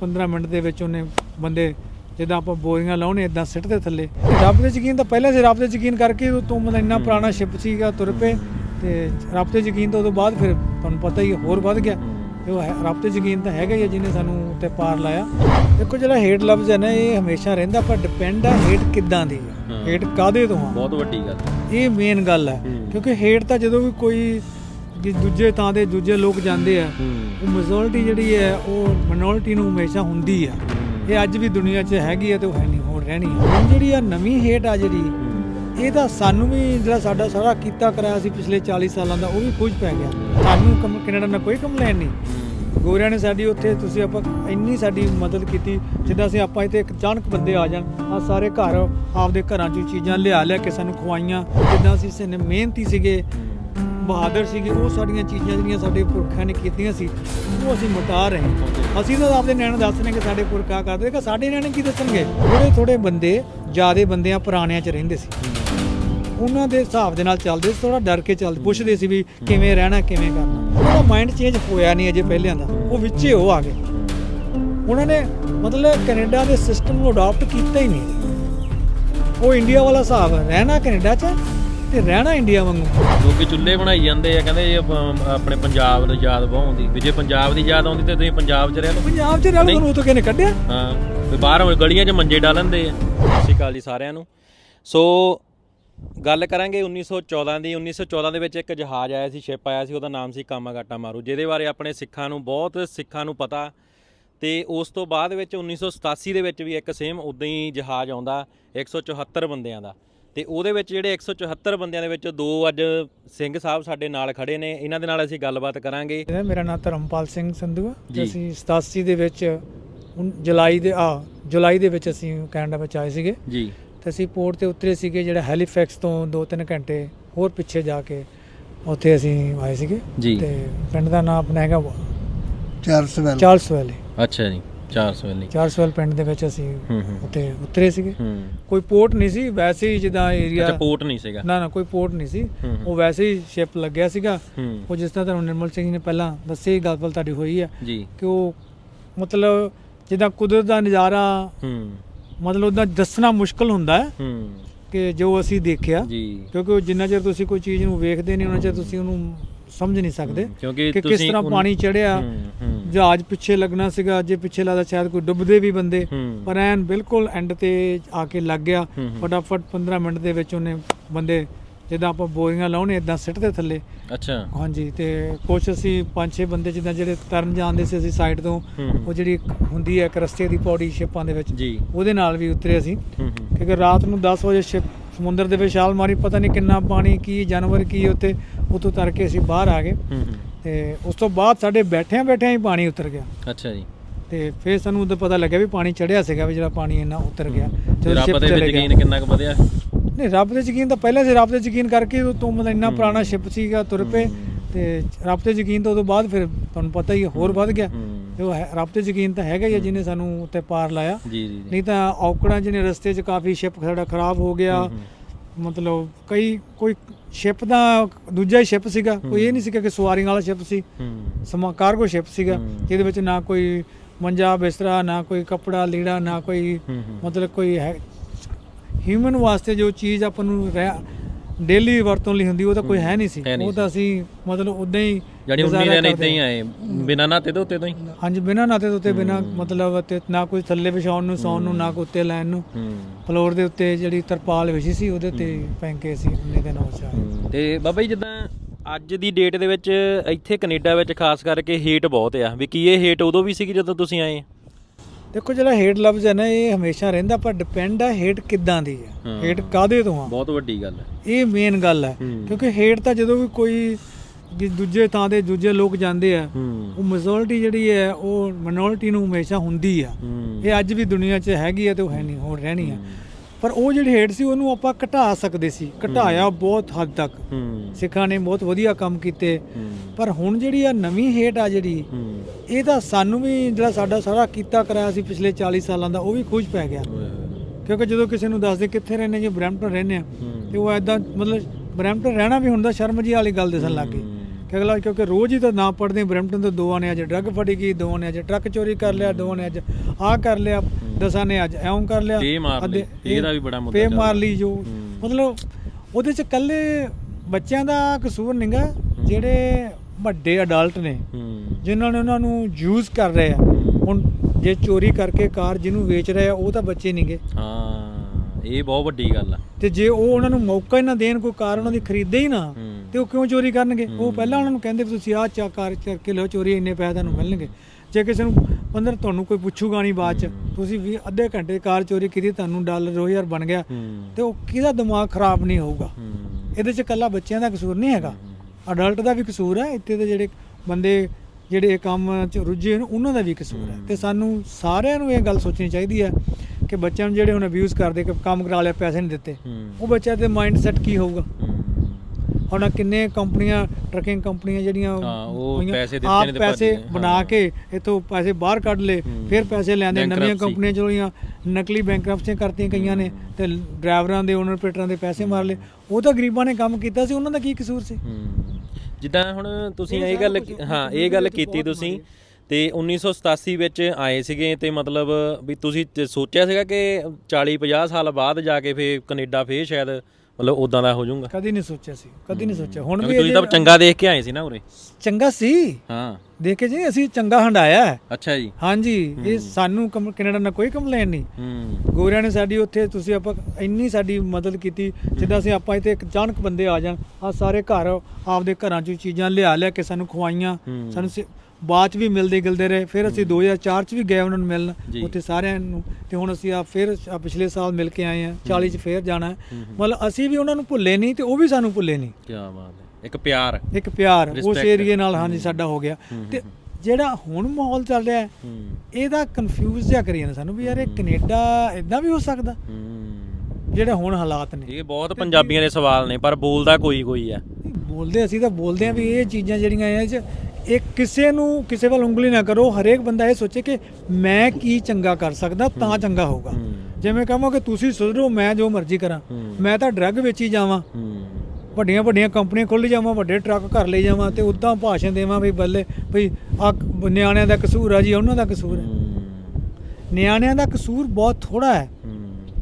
15 minute ਦੇ ਵਿੱਚ ਉਹਨੇ ਬੰਦੇ ਜਿੱਦਾਂ ਆਪਾਂ ਬੋਰੀਆਂ ਲਾਉਣੇ ਇਦਾਂ ਸਿੱਟ ਦੇ ਥੱਲੇ। ਰੱਬ ਦੇ ਯਕੀਨ ਤਾਂ ਪਹਿਲਾਂ ਸੀ ਰੱਬ ਦੇ ਯਕੀਨ ਕਰਕੇ ਉਹ ਤੋਂ ਮਤਲਬ ਇੰਨਾ ਪੁਰਾਣਾ ਸ਼ਿਪ ਸੀਗਾ ਤੁਰ ਪਏ। ਤੇ ਰੱਬ ਦੇ ਯਕੀਨ ਤੋਂ ਉਦੋਂ ਬਾਅਦ ਫਿਰ ਤੁਹਾਨੂੰ ਪਤਾ ਹੀ ਹੋਰ ਵੱਧ ਗਿਆ। ਉਹ ਹੈ- ਰੱਬ ਤੇ ਯਕੀਨ ਤਾਂ ਹੈਗਾ ਹੀ ਹੈ ਜਿਹਨੇ ਸਾਨੂੰ ਉੱਤੇ ਪਾਰ ਲਾਇਆ। ਦੇਖੋ ਜਿਹੜਾ ਹੇਟ ਲਫ਼ਜ਼ ਹੈ ਨਾ ਇਹ ਹਮੇਸ਼ਾ ਰਹਿੰਦਾ ਪਰ ਡਿਪੈਂਡ ਹੈ ਹੇਟ ਕਿੱਦਾਂ ਦੀ ਹੈ। ਹੇਟ ਕਾਦੇ ਤੋਂ ਆ? ਬਹੁਤ ਵੱਡੀ ਗੱਲ ਇਹ ਮੇਨ ਗੱਲ ਹੂੰ। ਕਿਉਂਕਿ ਹੇਟ ਤਾਂ ਜਦੋਂ ਵੀ ਕੋਈ ਕਿ ਦੂਜੇ ਥਾਂ ਦੇ ਦੂਜੇ ਲੋਕ ਜਾਂਦੇ ਆ ਉਹ ਮੈਜੋਰਿਟੀ ਜਿਹੜੀ ਹੈ ਉਹ ਮਿਨੋਰਿਟੀ ਨੂੰ ਹਮੇਸ਼ਾ ਹੁੰਦੀ ਆ। ਇਹ ਅੱਜ ਵੀ ਦੁਨੀਆ 'ਚ ਹੈਗੀ ਹੈ ਤੇ ਉਹ ਹੈ ਨਹੀਂ ਹੋਰ ਰਹਿਣੀ ਹੁਣ ਜਿਹੜੀ ਆ ਨਵੀਂ ਹੇਟ ਆ ਜਿਹੜੀ ਇਹ ਤਾਂ ਸਾਨੂੰ ਵੀ ਜਿਹੜਾ ਸਾਡਾ ਸਾਰਾ ਕੀਤਾ ਕਰਾਇਆ ਸੀ ਪਿਛਲੇ 40 ਸਾਲਾਂ ਦਾ ਉਹ ਵੀ ਕੁਝ ਪੈ ਗਿਆ। ਸਾਨੂੰ ਕੈਨੇਡਾ ਨਾਲ ਕੋਈ ਕੰਪਲੇਨ ਨਹੀਂ। ਗੋਰਿਆਂ ਨੇ ਸਾਡੀ ਉੱਥੇ ਤੁਸੀਂ ਆਪਾਂ ਇੰਨੀ ਸਾਡੀ ਮਦਦ ਕੀਤੀ ਜਿੱਦਾਂ ਅਸੀਂ ਆਪਾਂ ਇੱਥੇ ਇੱਕ ਅਚਾਨਕ ਬੰਦੇ ਆ ਜਾਣ ਆ ਸਾਰੇ ਘਰ ਆਪਦੇ ਘਰਾਂ 'ਚੋਂ ਚੀਜ਼ਾਂ ਲਿਆ ਲਿਆ ਕੇ ਸਾਨੂੰ ਖਵਾਈਆਂ ਜਿੱਦਾਂ ਅਸੀਂ ਸੇ ਮਿਹਨਤੀ ਸੀਗੇ ਬਹਾਦਰ ਸੀਗੇ, ਉਹ ਸਾਡੀਆਂ ਚੀਜ਼ਾਂ ਜਿਹੜੀਆਂ ਸਾਡੇ ਪੁਰਖਾਂ ਨੇ ਕੀਤੀਆਂ ਸੀ, ਉਹ ਅਸੀਂ ਮਿਟਾ ਰਹੇ ਹਾਂ। ਅਸੀਂ ਤਾਂ ਆਪਦੇ ਨਿਆਣੇ ਦੱਸਣੇ ਕਿ ਸਾਡੇ ਪੁਰਖਾ ਕਰਦੇ ਕਿ ਸਾਡੇ ਨਿਆਣੇ ਕੀ ਦੱਸਣਗੇ? ਥੋੜੇ ਥੋੜੇ ਬੰਦੇ, ਜਿਆਦੇ ਬੰਦਿਆਂ ਪੁਰਾਣਿਆਂ 'ਚ ਰਹਿੰਦੇ ਸੀ। ਉਹਨਾਂ ਦੇ ਹਿਸਾਬ ਦੇ ਨਾਲ ਚੱਲਦੇ ਸੀ ਥੋੜਾ ਡਰ ਕੇ ਚੱਲਦੇ ਪੁੱਛਦੇ ਸੀ ਵੀ ਕਿਵੇਂ ਰਹਿਣਾ, ਕਿਵੇਂ ਕਰਨਾ। ਉਹਦਾ ਮਾਈਂਡ ਚੇਂਜ ਹੋਇਆ ਨਹੀਂ ਅਜੇ ਪਹਿਲਿਆਂ ਦਾ। ਉਹ ਵਿੱਚੇ ਉਹ ਆ ਗਏ। ਉਹਨਾਂ ਨੇ ਮਤਲਬ ਕੈਨੇਡਾ ਦੇ ਸਿਸਟਮ ਨੂੰ ਅਡਾਪਟ ਕੀਤਾ ਹੀ ਨਹੀਂ। ਉਹ ਇੰਡੀਆ ਵਾਲਾ ਹਿਸਾਬ ਰਹਿਣਾ ਕੈਨੇਡਾ 'ਚ ਤੇ ਰਹਿਣਾ ਇੰਡੀਆ ਵਾਂਗੂ? ਲੋਕੀ ਚੁੱਲ੍ਹੇ ਬਣਾਈ ਜਾਂਦੇ ਆ ਕਹਿੰਦੇ ਇਹ ਆਪ- ਆਪਣੇ ਪੰਜਾਬ ਦੀ ਯਾਦ ਬਹੁੰਦੀ ਵੀ ਜੇ ਪੰਜਾਬ ਦੀ ਯਾਦ ਆਉਂਦੀ ਤੇ ਤੁਸੀਂ ਪੰਜਾਬ 'ਚ ਰਹਿ ਲਓ। ਪੰਜਾਬ 'ਚ ਰਹਿ। ਲਓ ਉਹ ਤਾਂ ਕਿਹਨੇ ਕੱਢਿਆ। ਹਾਂ ਤੇ ਬਾਹਰ ਗਲੀਆਂ 'ਚ ਮੰਜੇ ਡਾਲਣਦੇ ਆ। ਸਤਿ ਸ਼੍ਰੀ ਅਕਾਲ ਜੀ ਸਾਰਿਆਂ ਨੂੰ। ਸੋ ਗੱਲ ਕਰਾਂਗੇ 1914 ਦੀ। 1914 ਦੇ ਵਿੱਚ ਇੱਕ ਜਹਾਜ਼ ਆਇਆ ਸੀ ਸ਼ਿਪ ਆਇਆ ਸੀ ਉਹਦਾ ਨਾਮ ਸੀ ਕਾਮਾਗਾਟਾ ਮਾਰੂ ਜਿਹਦੇ ਬਾਰੇ ਆਪਣੇ ਸਿੱਖਾਂ ਨੂੰ ਬਹੁਤ ਸਿੱਖਾਂ ਨੂੰ ਪਤਾ। ਤੇ ਉਸ ਤੋਂ ਬਾਅਦ ਵਿੱਚ 1987 ਦੇ ਵਿੱਚ ਵੀ ਇੱਕ ਸੇਮ ਉਦਾਂ ਹੀ ਜਹਾਜ਼ ਆਉਂਦਾ 174 ਬੰਦਿਆਂ ਦਾ। ਤੇ ਉਹਦੇ ਵਿੱਚ ਜਿਹੜੇ 174 ਬੰਦਿਆਂ ਦੇ ਵਿੱਚ ਦੋ ਅੱਜ ਸਿੰਘ ਸਾਹਿਬ ਸਾਡੇ ਨਾਲ ਖੜੇ ਨੇ ਇਹਨਾਂ ਦੇ ਨਾਲ ਅਸੀਂ ਗੱਲਬਾਤ ਕਰਾਂਗੇ। ਮੇਰਾ ਨਾਮ ਧਰਮਪਾਲ ਸਿੰਘ ਸੰਧੂ ਆ ਅਸੀਂ 87 ਦੇ ਵਿੱਚ ਜੁਲਾਈ ਦੇ ਆ ਜੁਲਾਈ ਦੇ ਵਿੱਚ ਅਸੀਂ ਕੈਨੇਡਾ ਵਿੱਚ ਆਏ ਸੀਗੇ। ਜੀ। ਤੇ ਅਸੀਂ ਪੋਰਟ ਤੇ ਉਤਰੇ ਸੀਗੇ ਜਿਹੜਾ ਹੈਲੀਫੈਕਸ ਤੋਂ 2-3 ਘੰਟੇ ਹੋਰ ਪਿੱਛੇ ਜਾ ਕੇ ਉੱਥੇ ਅਸੀਂ ਆਏ ਸੀਗੇ। ਤੇ ਪਿੰਡ ਦਾ ਨਾਮ ਆਪਣਾ ਹੈਗਾ ਚਾਰਲਸਵੈਲ ਚਾਰਲਸਵੈਲ ਅੱਛਾ ਜੀ। 400 ਵਾਲੀ ਚਾਰਲਸਵੈਲ ਪਿੰਡ ਦੇ ਵਿੱਚ ਅਸੀਂ ਹੂੰ ਹੂੰ। ਉੱਥੇ ਉਤਰੇ ਸੀਗੇ। ਹੂੰ। ਕੋਈ ਪੋਰਟ ਨਹੀਂ ਸੀ ਵੈਸੇ ਹੀ ਜਿੱਦਾਂ ਏਰੀਆ ਅੱਛਾ ਪੋਰਟ ਨਹੀਂ ਸੀਗਾ। ਨਾ ਨਾ ਕੋਈ ਪੋਰਟ ਨਹੀਂ ਸੀ। ਹੂੰ। ਉਹ ਵੈਸੇ ਹੀ ਸ਼ਿਪ ਲੱਗਿਆ ਸੀਗਾ। ਹੂੰ। ਉਹ ਜਿਸ ਤਰ੍ਹਾਂ ਤੁਹਾਨੂੰ ਨਿਰਮਲ ਸਿੰਘ ਜੀ ਨੇ ਪਹਿਲਾਂ ਦੱਸੀ ਗੱਲਬਾਤ ਤੁਹਾਡੀ ਹੋਈ ਆ ਜੀ। ਕਿ ਉਹ ਮਤਲਬ ਜਿੱਦਾਂ ਕੁਦਰਤ ਦਾ ਨਜ਼ਾਰਾ ਹੂੰ। ਮਤਲਬ ਉਹਦਾ ਦੱਸਣਾ ਮੁਸ਼ਕਲ ਹੁੰਦਾ ਹੈ ਹੂੰ। ਕਿ ਜੋ ਅਸੀਂ ਦੇਖਿਆ ਜੀ। ਕਿਉਂਕਿ ਉਹ ਜਿੰਨਾ ਚਿਰ ਤੁਸੀਂ ਕੋਈ ਚੀਜ਼ ਨੂੰ ਵੇਖਦੇ ਨਹੀਂ ਉਹਨਾਂ ਚਿਰ ਤੁਸੀਂ ਉਹਨੂੰ ਸਮਝ ਨਹੀਂ ਸਕਦੇ ਕਿਉਂਕਿ ਕਿ ਕਿਸ ਤੁਸੀਂ ਤਰ੍ਹਾਂ ਪਾਣੀ ਚੜਿਆ ਹੂੰ ਹੂੰ। ਜਹਾਜ਼ ਪਿੱਛੇ ਲੱਗਣਾ ਸੀਗਾ ਜੇ ਪਿੱਛੇ ਲੱਗਦਾ ਸ਼ਾਇਦ ਕੋਈ ਡੁੱਬਦੇ ਵੀ ਬੰਦੇ। ਪਰ ਐਨ ਬਿਲਕੁਲ ਐਂਡ ਤੇ ਆ ਕੇ ਲੱਗ ਗਿਆ। ਫਟਾਫਟ 15 ਮਿੰਟ ਦੇ ਵਿੱਚ ਉਹਨੇ ਬੰਦੇ ਜਿੱਦਾਂ ਆਪਾਂ ਬੋਰੀਆਂ ਲਾਉਣੇ ਇਦਾਂ ਸਿੱਟ ਦੇ ਥੱਲੇ। ਅੱਛਾ। ਹਾਂਜੀ ਤੇ ਕੁਛ ਅਸੀਂ ਪੰਜ ਛੇ ਬੰਦੇ ਜਿੱਦਾਂ ਜਿਹੜੇ ਤਰਨ ਜਾਂਦੇ ਸੀ ਅਸੀਂ ਸਾਈਡ ਤੋਂ। ਉਹ ਜਿਹੜੀ ਹੁੰਦੀ ਹੈ ਇੱਕ ਰਸਤੇ ਦੀ ਪੌੜੀ ਸ਼ਿਪਾਂ ਦੇ ਵਿੱਚ ਜੀ। ਉਹਦੇ ਨਾਲ ਵੀ ਉਤਰੇ ਅਸੀਂ। ਕਿਉਂਕਿ ਰਾਤ ਨੂੰ 10 ਵਜੇ ਸ਼ਿਪ ਸਮੁੰਦਰ ਦੇ ਵਿੱਚ ਛਾਲ ਮਾਰੀ ਪਤਾ ਨਹੀਂ ਕਿੰਨਾ ਪਾਣੀ ਕੀ ਜਾਨਵਰ ਕੀ ਉੱਤੇ ਉਤੋਂ ਤਰ ਕੇ ਅਸੀਂ ਬਾਹਰ ਆ ਗਏ। ਹੂੰ ਹੂੰ। ਤੇ ਉਸ ਤੋਂ ਬਾਅਦ ਸਾਡੇ ਬੈਠਿਆਂ ਬੈਠਿਆਂ ਹੀ ਪਾਣੀ ਉਤਰ ਗਿਆ। ਅੱਛਾ ਜੀ। ਤੇ ਫਿਰ ਸਾਨੂੰ ਉਦੋਂ ਪਤਾ ਲੱਗਿਆ ਵੀ ਪਾਣੀ ਚੜਿਆ ਸੀਗਾ ਵੀ ਜਿਹੜਾ ਪਾਣੀ ਇੰਨਾ ਉਤਰ ਗਿਆ ਤੇ ਰੱਬ ਦੇ ਵਿੱਚ। ਯਕੀਨ ਕਿੰਨਾ ਕੁ ਵਧਿਆ? ਨਹੀਂ ਰੱਬ ਦੇ ਯਕੀਨ ਤਾਂ ਪਹਿਲਾਂ ਸੀ ਰੱਬ ਦੇ ਯਕੀਨ ਕਰਕੇ ਉਹ ਤੋਂ ਮਤਲਬ ਇੰਨਾ। ਪੁਰਾਣਾ ਸ਼ਿਪ ਸੀਗਾ ਤੁਰ ਪਏ। ਤੇ ਰੱਬ ਤੇ ਯਕੀਨ ਤੋਂ ਉਦੋਂ ਬਾਅਦ ਫਿਰ ਤੁਹਾਨੂੰ ਪਤਾ ਹੀ ਹੋਰ ਵੱਧ ਗਿਆ। ਉਹ ਰੱਬ ਤੇ ਯਕੀਨ ਤਾਂ ਹੈਗਾ ਹੀ ਜਿਹਨੇ ਸਾਨੂੰ ਉੱਤੇ ਪਾਰ ਲਾਇਆ। ਜੀ ਜੀ ਜੀ। ਨਹੀਂ ਤਾਂ ਔਕੜਾਂ ਜਿਹਨੇ ਰਸਤੇ 'ਚ ਕਾਫੀ ਸ਼ਿਪ ਸਾਡਾ ਖਰਾਬ ਹੋ ਗਿਆ। ਮਤਲਬ ਕਈ ਕੋਈ ਸ਼ਿਪ ਦਾ ਦੂਜਾ ਹੀ ਸ਼ਿਪ ਸੀਗਾ ਕੋਈ ਇਹ ਨਹੀਂ ਸੀਗਾ ਕਿ ਸਵਾਰੀਆਂ ਵਾਲਾ ਸ਼ਿਪ ਸੀ ਸਮਾ ਕਾਰਗੋ ਸ਼ਿਪ ਸੀਗਾ। ਜਿਹਦੇ ਵਿੱਚ ਨਾ ਕੋਈ ਮੰਜਾ ਬਿਸਤਰਾ ਨਾ ਕੋਈ ਕੱਪੜਾ ਲੀੜਾ ਨਾ ਕੋਈ। ਮਤਲਬ ਕੋਈ ਹੈ ਹਿਊਮਨ ਵਾਸਤੇ ਜੋ ਚੀਜ਼ ਆਪਾਂ ਨੂੰ ਡੇਲੀ ਵਰਤੋਂ ਲਈ ਹੁੰਦੀ ਉਹ ਤਾਂ ਕੋਈ ਹੈ ਨਹੀਂ ਸੀ। ਉਹ ਤਾਂ ਅਸੀਂ ਮਤਲਬ ਉਦਾਂ ਹੀ ਜਾਨੀ 19 ਗੁਜ਼ਾਰਾ ਦਿਨ ਇਦਾਂ ਹੀ ਆਏ ਬਿਨਾਂ ਨਾਤੇ ਤੋਂ ਉੱਤੇ ਤੋਂ ਹੀ? ਹਾਂਜੀ ਬਿਨਾਂ ਨਾਤੇ ਤੋਂ ਉੱਤੇ ਬਿਨਾਂ। ਮਤਲਬ ਤੇ ਨਾ ਕੋਈ ਥੱਲੇ ਵਿਛਾਉਣ ਨੂੰ ਸੌਣ ਨੂੰ ਨਾ ਕੋਈ ਉੱਤੇ ਲੈਣ ਨੂੰ। ਫਲੋਰ ਦੇ ਉੱਤੇ ਜਿਹੜੀ ਤਰਪਾਲ ਵਿਛੀ ਸੀ ਉਹਦੇ ਤੇ ਪੈਂਕੇ ਸੀ ਉਹਨੇ ਦਿਨ ਹੋ ਚਾ ਹੂੰ। ਤੇ ਬਾਬਾ ਜੀ ਜਿੱਦਾਂ ਅੱਜ ਦੀ ਡੇਟ ਦੇ ਵਿੱਚ ਇੱਥੇ ਕੈਨੇਡਾ ਵਿੱਚ ਖਾਸ ਕਰਕੇ ਹੇਟ ਬਹੁਤ ਆ ਵੀ ਕੀ ਇਹ ਹੇਟ ਉਦੋਂ ਵੀ ਸੀਗੀ ਜਦੋਂ ਤੁਸੀਂ ਆਏ? ਦੇਖੋ ਜਿਹੜਾ ਹੇਟ ਲਫ਼ਜ਼ ਹੈ ਨਾ ਇਹ ਹਮੇਸ਼ਾ ਰਹਿੰਦਾ ਪਰ ਡਿਪੈਂਡ ਹੈ ਹੇਟ ਕਿੱਦਾਂ ਦੀ ਹੈ। ਹੇਟ ਕਾਦੇ ਤੋਂ ਆ? ਬਹੁਤ ਵੱਡੀ ਗੱਲ ਹੈ। ਇਹ ਮੇਨ ਗੱਲ ਹੈ। ਕਿਉਂਕਿ ਹੇਟ ਤਾਂ ਜਦੋਂ ਵੀ ਕੋਈ ਦੂਜੇ ਥਾਂ ਦੇ ਦੂਜੇ ਲੋਕ ਜਾਂਦੇ ਆ ਉਹ ਮੈਜੋਰਿਟੀ ਜਿਹੜੀ ਹੈ ਉਹ ਮਿਨੋਰਿਟੀ ਨੂੰ ਹਮੇਸ਼ਾ ਹੁੰਦੀ ਆ। ਇਹ ਅੱਜ ਵੀ ਦੁਨੀਆ 'ਚ ਹੈਗੀ ਹੈ ਤੇ ਉਹ ਹੈ ਨਹੀਂ ਹੋਰ ਰਹਿਣੀ ਆ। ਪਰ ਉਹ ਜਿਹੜੀ ਹੇਟ ਸੀ ਉਹਨੂੰ ਆਪਾਂ ਘਟਾ ਸਕਦੇ ਸੀ। ਘਟਾਇਆ ਬਹੁਤ ਹੱਦ ਤੱਕ। ਸਿੱਖਾਂ ਨੇ ਬਹੁਤ ਵਧੀਆ ਕੰਮ ਕੀਤੇ। ਪਰ ਹੁਣ ਜਿਹੜੀ ਆ ਨਵੀਂ ਹੇਟ ਆ ਜਿਹੜੀ ਇਹ ਤਾਂ ਸਾਨੂੰ ਵੀ ਜਿਹੜਾ ਸਾਡਾ ਸਾਰਾ ਕੀਤਾ ਕਰਾਇਆ ਸੀ ਪਿਛਲੇ 40 ਸਾਲਾਂ ਦਾ ਉਹ ਵੀ ਖੁਸ਼ ਪੈ ਗਿਆ। ਕਿਉਂਕਿ ਜਦੋਂ ਕਿਸੇ ਨੂੰ ਦੱਸਦੇ ਕਿੱਥੇ ਰਹਿੰਦੇ ਜੀ ਬਰੈਂਪਟਨ ਰਹਿੰਦੇ ਆ। ਤੇ ਉਹ ਐਦਾਂ ਮਤਲਬ ਬਰੈਂਪਟਨ ਰਹਿਣਾ ਵੀ ਹੁੰਦਾ ਸ਼ਰਮ ਜੀ ਵਾਲੀ ਗੱਲ ਦੱਸਣ ਲੱਗ ਅਗਲਾ ਕਿਉਂਕਿ ਰੋਜ਼ ਹੀ ਤਾਂ ਨਾ ਪੜਦੇ ਬ੍ਰੈਂਪਟਨ ਤੋਂ ਦੋਵਾਂ ਨੇ ਅੱਜ ਡਰੱਗ ਫੜੀ ਗਈ ਦੋਵਾਂ ਨੇ ਅੱਜ ਟਰੱਕ ਚੋਰੀ ਕਰ ਲਿਆ ਦੋਵਾਂ ਨੇ ਅੱਜ ਆਹ ਕਰ ਲਿਆ ਦਸਾਂ ਨੇ ਅੱਜ ਐਉਂ ਕਰ ਲਿਆ ਪੇ ਮਾਰ ਲਈ, ਅੱਧੇ- ਪੇ ਦਾ ਵੀ ਬੜਾ ਮੁੱਦਾ ਪੇ। ਮਾਰ ਲਈ ਜੋ। ਮਤਲਬ ਉਹਦੇ ਚ ਕੱਲੇ ਬੱਚਿਆਂ ਦਾ ਕਸੂਰ ਨਹੀਂਗਾ ਜਿਹੜੇ ਵੱਡੇ ਅਡਲਟ ਨੇ ਜਿਨ੍ਹਾਂ ਨੇ ਉਹਨਾਂ ਨੂੰ ਯੂਜ਼ ਕਰ ਰਹੇ ਆ। ਹੁਣ ਜੇ ਚੋਰੀ ਕਰਕੇ ਕਾਰ ਜਿਹਨੂੰ ਵੇਚ ਰਹੇ ਆ ਉਹ ਤਾਂ ਬੱਚੇ ਨਹੀਂਗੇ ਹਾਂ ਇਹ ਬਹੁਤ ਵੱਡੀ ਗੱਲ ਆ। ਤੇ ਜੇ ਉਹ ਉਹਨਾਂ ਨੂੰ ਮੌਕਾ ਹੀ ਨਾ ਦੇਣ ਕੋਈ ਕਾਰ ਉਹਨਾਂ ਦੀ ਖਰੀਦੇ ਹੀ ਨਾ ਤੇ ਉਹ ਕਿਉਂ ਚੋਰੀ ਕਰਨਗੇ? ਉਹ। ਪਹਿਲਾਂ ਉਹਨਾਂ ਨੂੰ ਕਹਿੰਦੇ ਵੀ ਤੁਸੀਂ ਆਹ ਚਾ ਕਾਰ ਕਰਕੇ ਲਿਓ ਚੋਰੀ ਇੰਨੇ ਪੈਸੇ ਤੁਹਾਨੂੰ ਮਿਲਣਗੇ। ਜੇ ਕਿਸੇ ਨੂੰ 15 ਤੁਹਾਨੂੰ ਕੋਈ ਪੁੱਛੂਗਾ ਨਹੀਂ ਬਾਅਦ ਚ। ਤੁਸੀਂ ਵੀ ਅੱਧੇ ਘੰਟੇ ਕਾਰ ਚੋਰੀ ਕੀਤੀ ਤੁਹਾਨੂੰ ਡਾਲਰ 2000 ਬਣ ਗਿਆ ਤੇ ਉਹ ਕਿਹਦਾ ਦਿਮਾਗ ਖਰਾਬ ਨਹੀਂ ਹੋਊਗਾ? ਇਹਦੇ ਚ ਕੱਲਾ ਬੱਚਿਆਂ ਦਾ ਕਸੂਰ ਨਹੀਂ ਹੈਗਾ। ਅਡਲਟ ਦਾ ਵੀ ਕਸੂਰ ਹੈ ਇੱਥੇ ਦੇ ਜਿਹੜੇ ਬੰਦੇ ਜਿਹੜੇ ਇਹ ਕੰਮ ਚ ਰੁੱਝੇ ਨੇ ਉਹਨਾਂ ਦਾ ਵੀ ਕਸੂਰ ਹੈ। ਤੇ ਸਾਨੂੰ ਸਾਰਿਆਂ ਨੂੰ ਇਹ ਗੱਲ ਸੋਚਣੀ ਚਾਹੀਦੀ ਹੈ ਕਿ ਬੱਚਿਆਂ ਨੂੰ ਜਿਹੜੇ ਹੁਣ ਅਬਿਊਜ਼ ਕਰਦੇ ਕਿ ਕੰਮ ਕਰਾ ਲਿਆ ਪੈਸੇ ਨਹੀਂ ਦਿੱਤੇ ਉਹ ਬੱਚਿਆਂ ਦੇ ਮਾਈਂਡ ਸੈਟ ਕੀ ਹੋਊਗਾ? ਹੁਣ ਕਿੰਨੇ ਕੰਪਨੀਆਂ ਟਰਕਿੰਗ ਕੰਪਨੀਆਂ ਜਿਹੜੀਆਂ ਹਾਂ, ਉਹ ਹੋਈਆਂ, ਪੈਸੇ ਦਿੱਤੇ ਨੇ ਤੇ ਪੈਸੇ ਬਣਾ। ਕੇ ਇਥੋਂ ਪੈਸੇ ਬਾਹਰ ਕੱਢ ਹੂੰ। ਫਿਰ ਪੈਸੇ ਲੈਂਦੇ ਨਵੀਆਂ। ਕੰਪਨੀਆਂ ਚਲੋਈਆਂ ਨਕਲੀ ਬੈਂਕਰਪਸੀਆਂ ਕਰਤੀਆਂ ਕਈਆਂ ਨੇ। ਤੇ ਡਰਾਈਵਰਾਂ ਦੇ ਓਨਰ ਪੇਟਰਾਂ ਦੇ ਪੈਸੇ ਮਾਰ ਲਏ ਉਹ ਤਾਂ ਗਰੀਬਾਂ ਨੇ ਕੰਮ ਕੀਤਾ ਸੀ ਉਹਨਾਂ ਦਾ ਕੀ ਕਸੂਰ ਸੀ ਜਿੱਦਾਂ ਹੁਣ ਤੁਸੀਂ ਇਹ ਗੱਲ ਹਾਂ ਇਹ ਗੱਲ ਕੀਤੀ ਤੁਸੀਂ ਤੇ 1987 ਵਿੱਚ ਆਏ ਸੀਗੇ ਤੇ ਮਤਲਬ ਵੀ ਤੁਸੀਂ ਸੋਚਿਆ ਸੀਗਾ ਕਿ 40 50 ਸਾਲ ਬਾਅਦ ਜਾ ਕੇ ਫੇ ਕੈਨੇਡਾ ਫੇ ਸ਼ਾਇਦ ਮਤਲਬ ਉਦਾਂ ਦਾ ਹੋ ਜਾਊਗਾ। ਕਦੀ ਨਹੀਂ ਸੋਚਿਆ ਸੀ ਕਦੀ ਨਹੀਂ ਸੋਚਿਆ। ਹੁਣ ਕਿਉਂਕਿ ਵੀ ਤੁਸੀਂ ਤਾਂ ਚੰਗਾ ਦੇਖ ਕੇ ਆਏ ਸੀ ਨਾ ਉਰੇ। ਚੰਗਾ ਸੀ? ਹਾਂ। ਦੇਖੇ ਜੀ ਅਸੀਂ ਚੰਗਾ ਹੰਡਾਇਆ। ਹੈ ਅੱਛਾ ਜੀ। ਹਾਂਜੀ। ਇਹ ਸਾਨੂੰ ਕਮ- ਕੈਨੇਡਾ ਨਾਲ ਕੋਈ ਕੰਪਲੇਨ ਨਹੀਂ। ਹੂੰ। ਗੋਰਿਆਂ ਨੇ ਸਾਡੀ ਉੱਥੇ ਤੁਸੀਂ ਆਪਾਂ ਇੰਨੀ ਸਾਡੀ ਮਦਦ ਕੀਤੀ ਜਿੱਦਾਂ ਅਸੀਂ ਆਪਾਂ ਇੱਥੇ ਇੱਕ ਅਚਾਨਕ ਬੰਦੇ ਆ ਜਾਣ ਆ ਸਾਰੇ ਘਰ ਆਪਦੇ ਘਰਾਂ ਚੋਂ ਚੀਜ਼ਾਂ ਲਿਆ ਲਿਆ ਕੇ ਸਾਨੂੰ ਖਵਾਈਆਂ ਹੂੰ। ਸਾਨੂੰ ਸ- ਬਾਅਦ ਚ ਵੀ ਮਿਲਦੇ ਗਿਲਦੇ ਰਹੇ ਫਿਰ ਅਸੀਂ 2004 ਚ ਵੀ ਗਏ ਉਹਨਾਂ ਨੂੰ ਮਿਲਣ। ਉੱਥੇ ਸਾਰਿਆਂ ਨੂੰ ਤੇ ਹੁਣ ਅਸੀਂ ਆ ਫਿਰ ਆਹ ਪਿਛਲੇ ਸਾਲ ਮਿਲ ਕੇ ਆਏ ਆ 40 ਚ ਫੇਰ ਜਾਣਾ ਹੈ। ਮਤਲਬ ਅਸੀਂ ਵੀ ਉਹਨਾਂ ਨੂੰ ਭੁੱਲੇ ਨਹੀਂ ਤੇ ਉਹ ਵੀ ਸਾਨੂੰ ਭੁੱਲੇ ਨਹੀਂ। ਕੀ ਬਾਤ ਹੈ। ਇੱਕ ਪਿਆਰ। ਇੱਕ ਪਿਆਰ ਉਸ Respect। ਏਰੀਏ ਨਾਲ ਹਾਂਜੀ ਸਾਡਾ ਹੋ ਗਿਆ। ਤੇ। ਜਿਹੜਾ ਹੁਣ ਮਾਹੌਲ ਚੱਲ ਰਿਹਾ ਹੈ ਹੂੰ। ਇਹਦਾ ਕਨਫਿਊਜ਼ ਜਿਹਾ ਕਰੀ ਜਾਂਦਾ ਸਾਨੂੰ ਵੀ ਯਾਰ ਇਹ ਕੈਨੇਡਾ ਇਦਾਂ ਵੀ ਹੋ ਸਕਦਾ। ਹੂੰ। ਜਿਹੜੇ ਹੁਣ ਹਾਲਾਤ ਨੇ। ਇਹ ਬਹੁਤ ਪੰਜਾਬੀਆਂ ਦੇ ਸਵਾਲ ਨੇ ਪਰ ਬੋਲਦਾ ਕੋਈ ਕੋਈ ਆ ਬੋਲਦੇ ਅਸੀਂ ਤਾਂ ਬੋਲਦੇ ਆ ਵੀ ਇਹ ਚੀਜ਼ਾਂ ਜਿਹੜੀਆਂ ਇਹ ਚ ਇਹ ਕਿਸੇ ਨੂੰ ਕਿਸੇ ਵੱਲ ਉਂਗਲੀ ਨਾ ਕਰੋ। ਹਰੇਕ ਬੰਦਾ ਇਹ ਸੋਚੇ ਕਿ ਮੈਂ ਕੀ ਚੰਗਾ ਕਰ ਸਕਦਾ ਤਾਂ ਚੰਗਾ ਹੋਊਗਾ। ਜਿਵੇਂ ਕਹਾਂ ਕਿ ਤੁਸੀਂ ਸੁਧਰੋ ਮੈਂ ਜੋ ਮਰਜ਼ੀ ਕਰਾਂ। ਮੈਂ ਤਾਂ ਡਰੱਗ ਵੇਚੀ ਜਾਵਾਂ। ਵੱਡੀਆਂ ਵੱਡੀਆਂ ਕੰਪਨੀਆਂ ਖੋਲ੍ਹ ਜਾਵਾਂ ਵੱਡੇ ਟਰੱਕ ਘਰ ਲਈ ਜਾਵਾਂ ਤੇ ਉਦਾਂ ਭਾਸ਼ਣ ਦੇਵਾਂ ਵੀ ਬੱਲੇ ਵੀ ਆ ਨਿਆਣਿਆਂ ਦਾ ਕਸੂਰ ਆ ਜੀ ਉਹਨਾਂ ਦਾ ਕਸੂਰ ਹੈ। ਨਿਆਣਿਆਂ ਦਾ ਕਸੂਰ ਬਹੁਤ ਥੋੜਾ ਹੂੰ।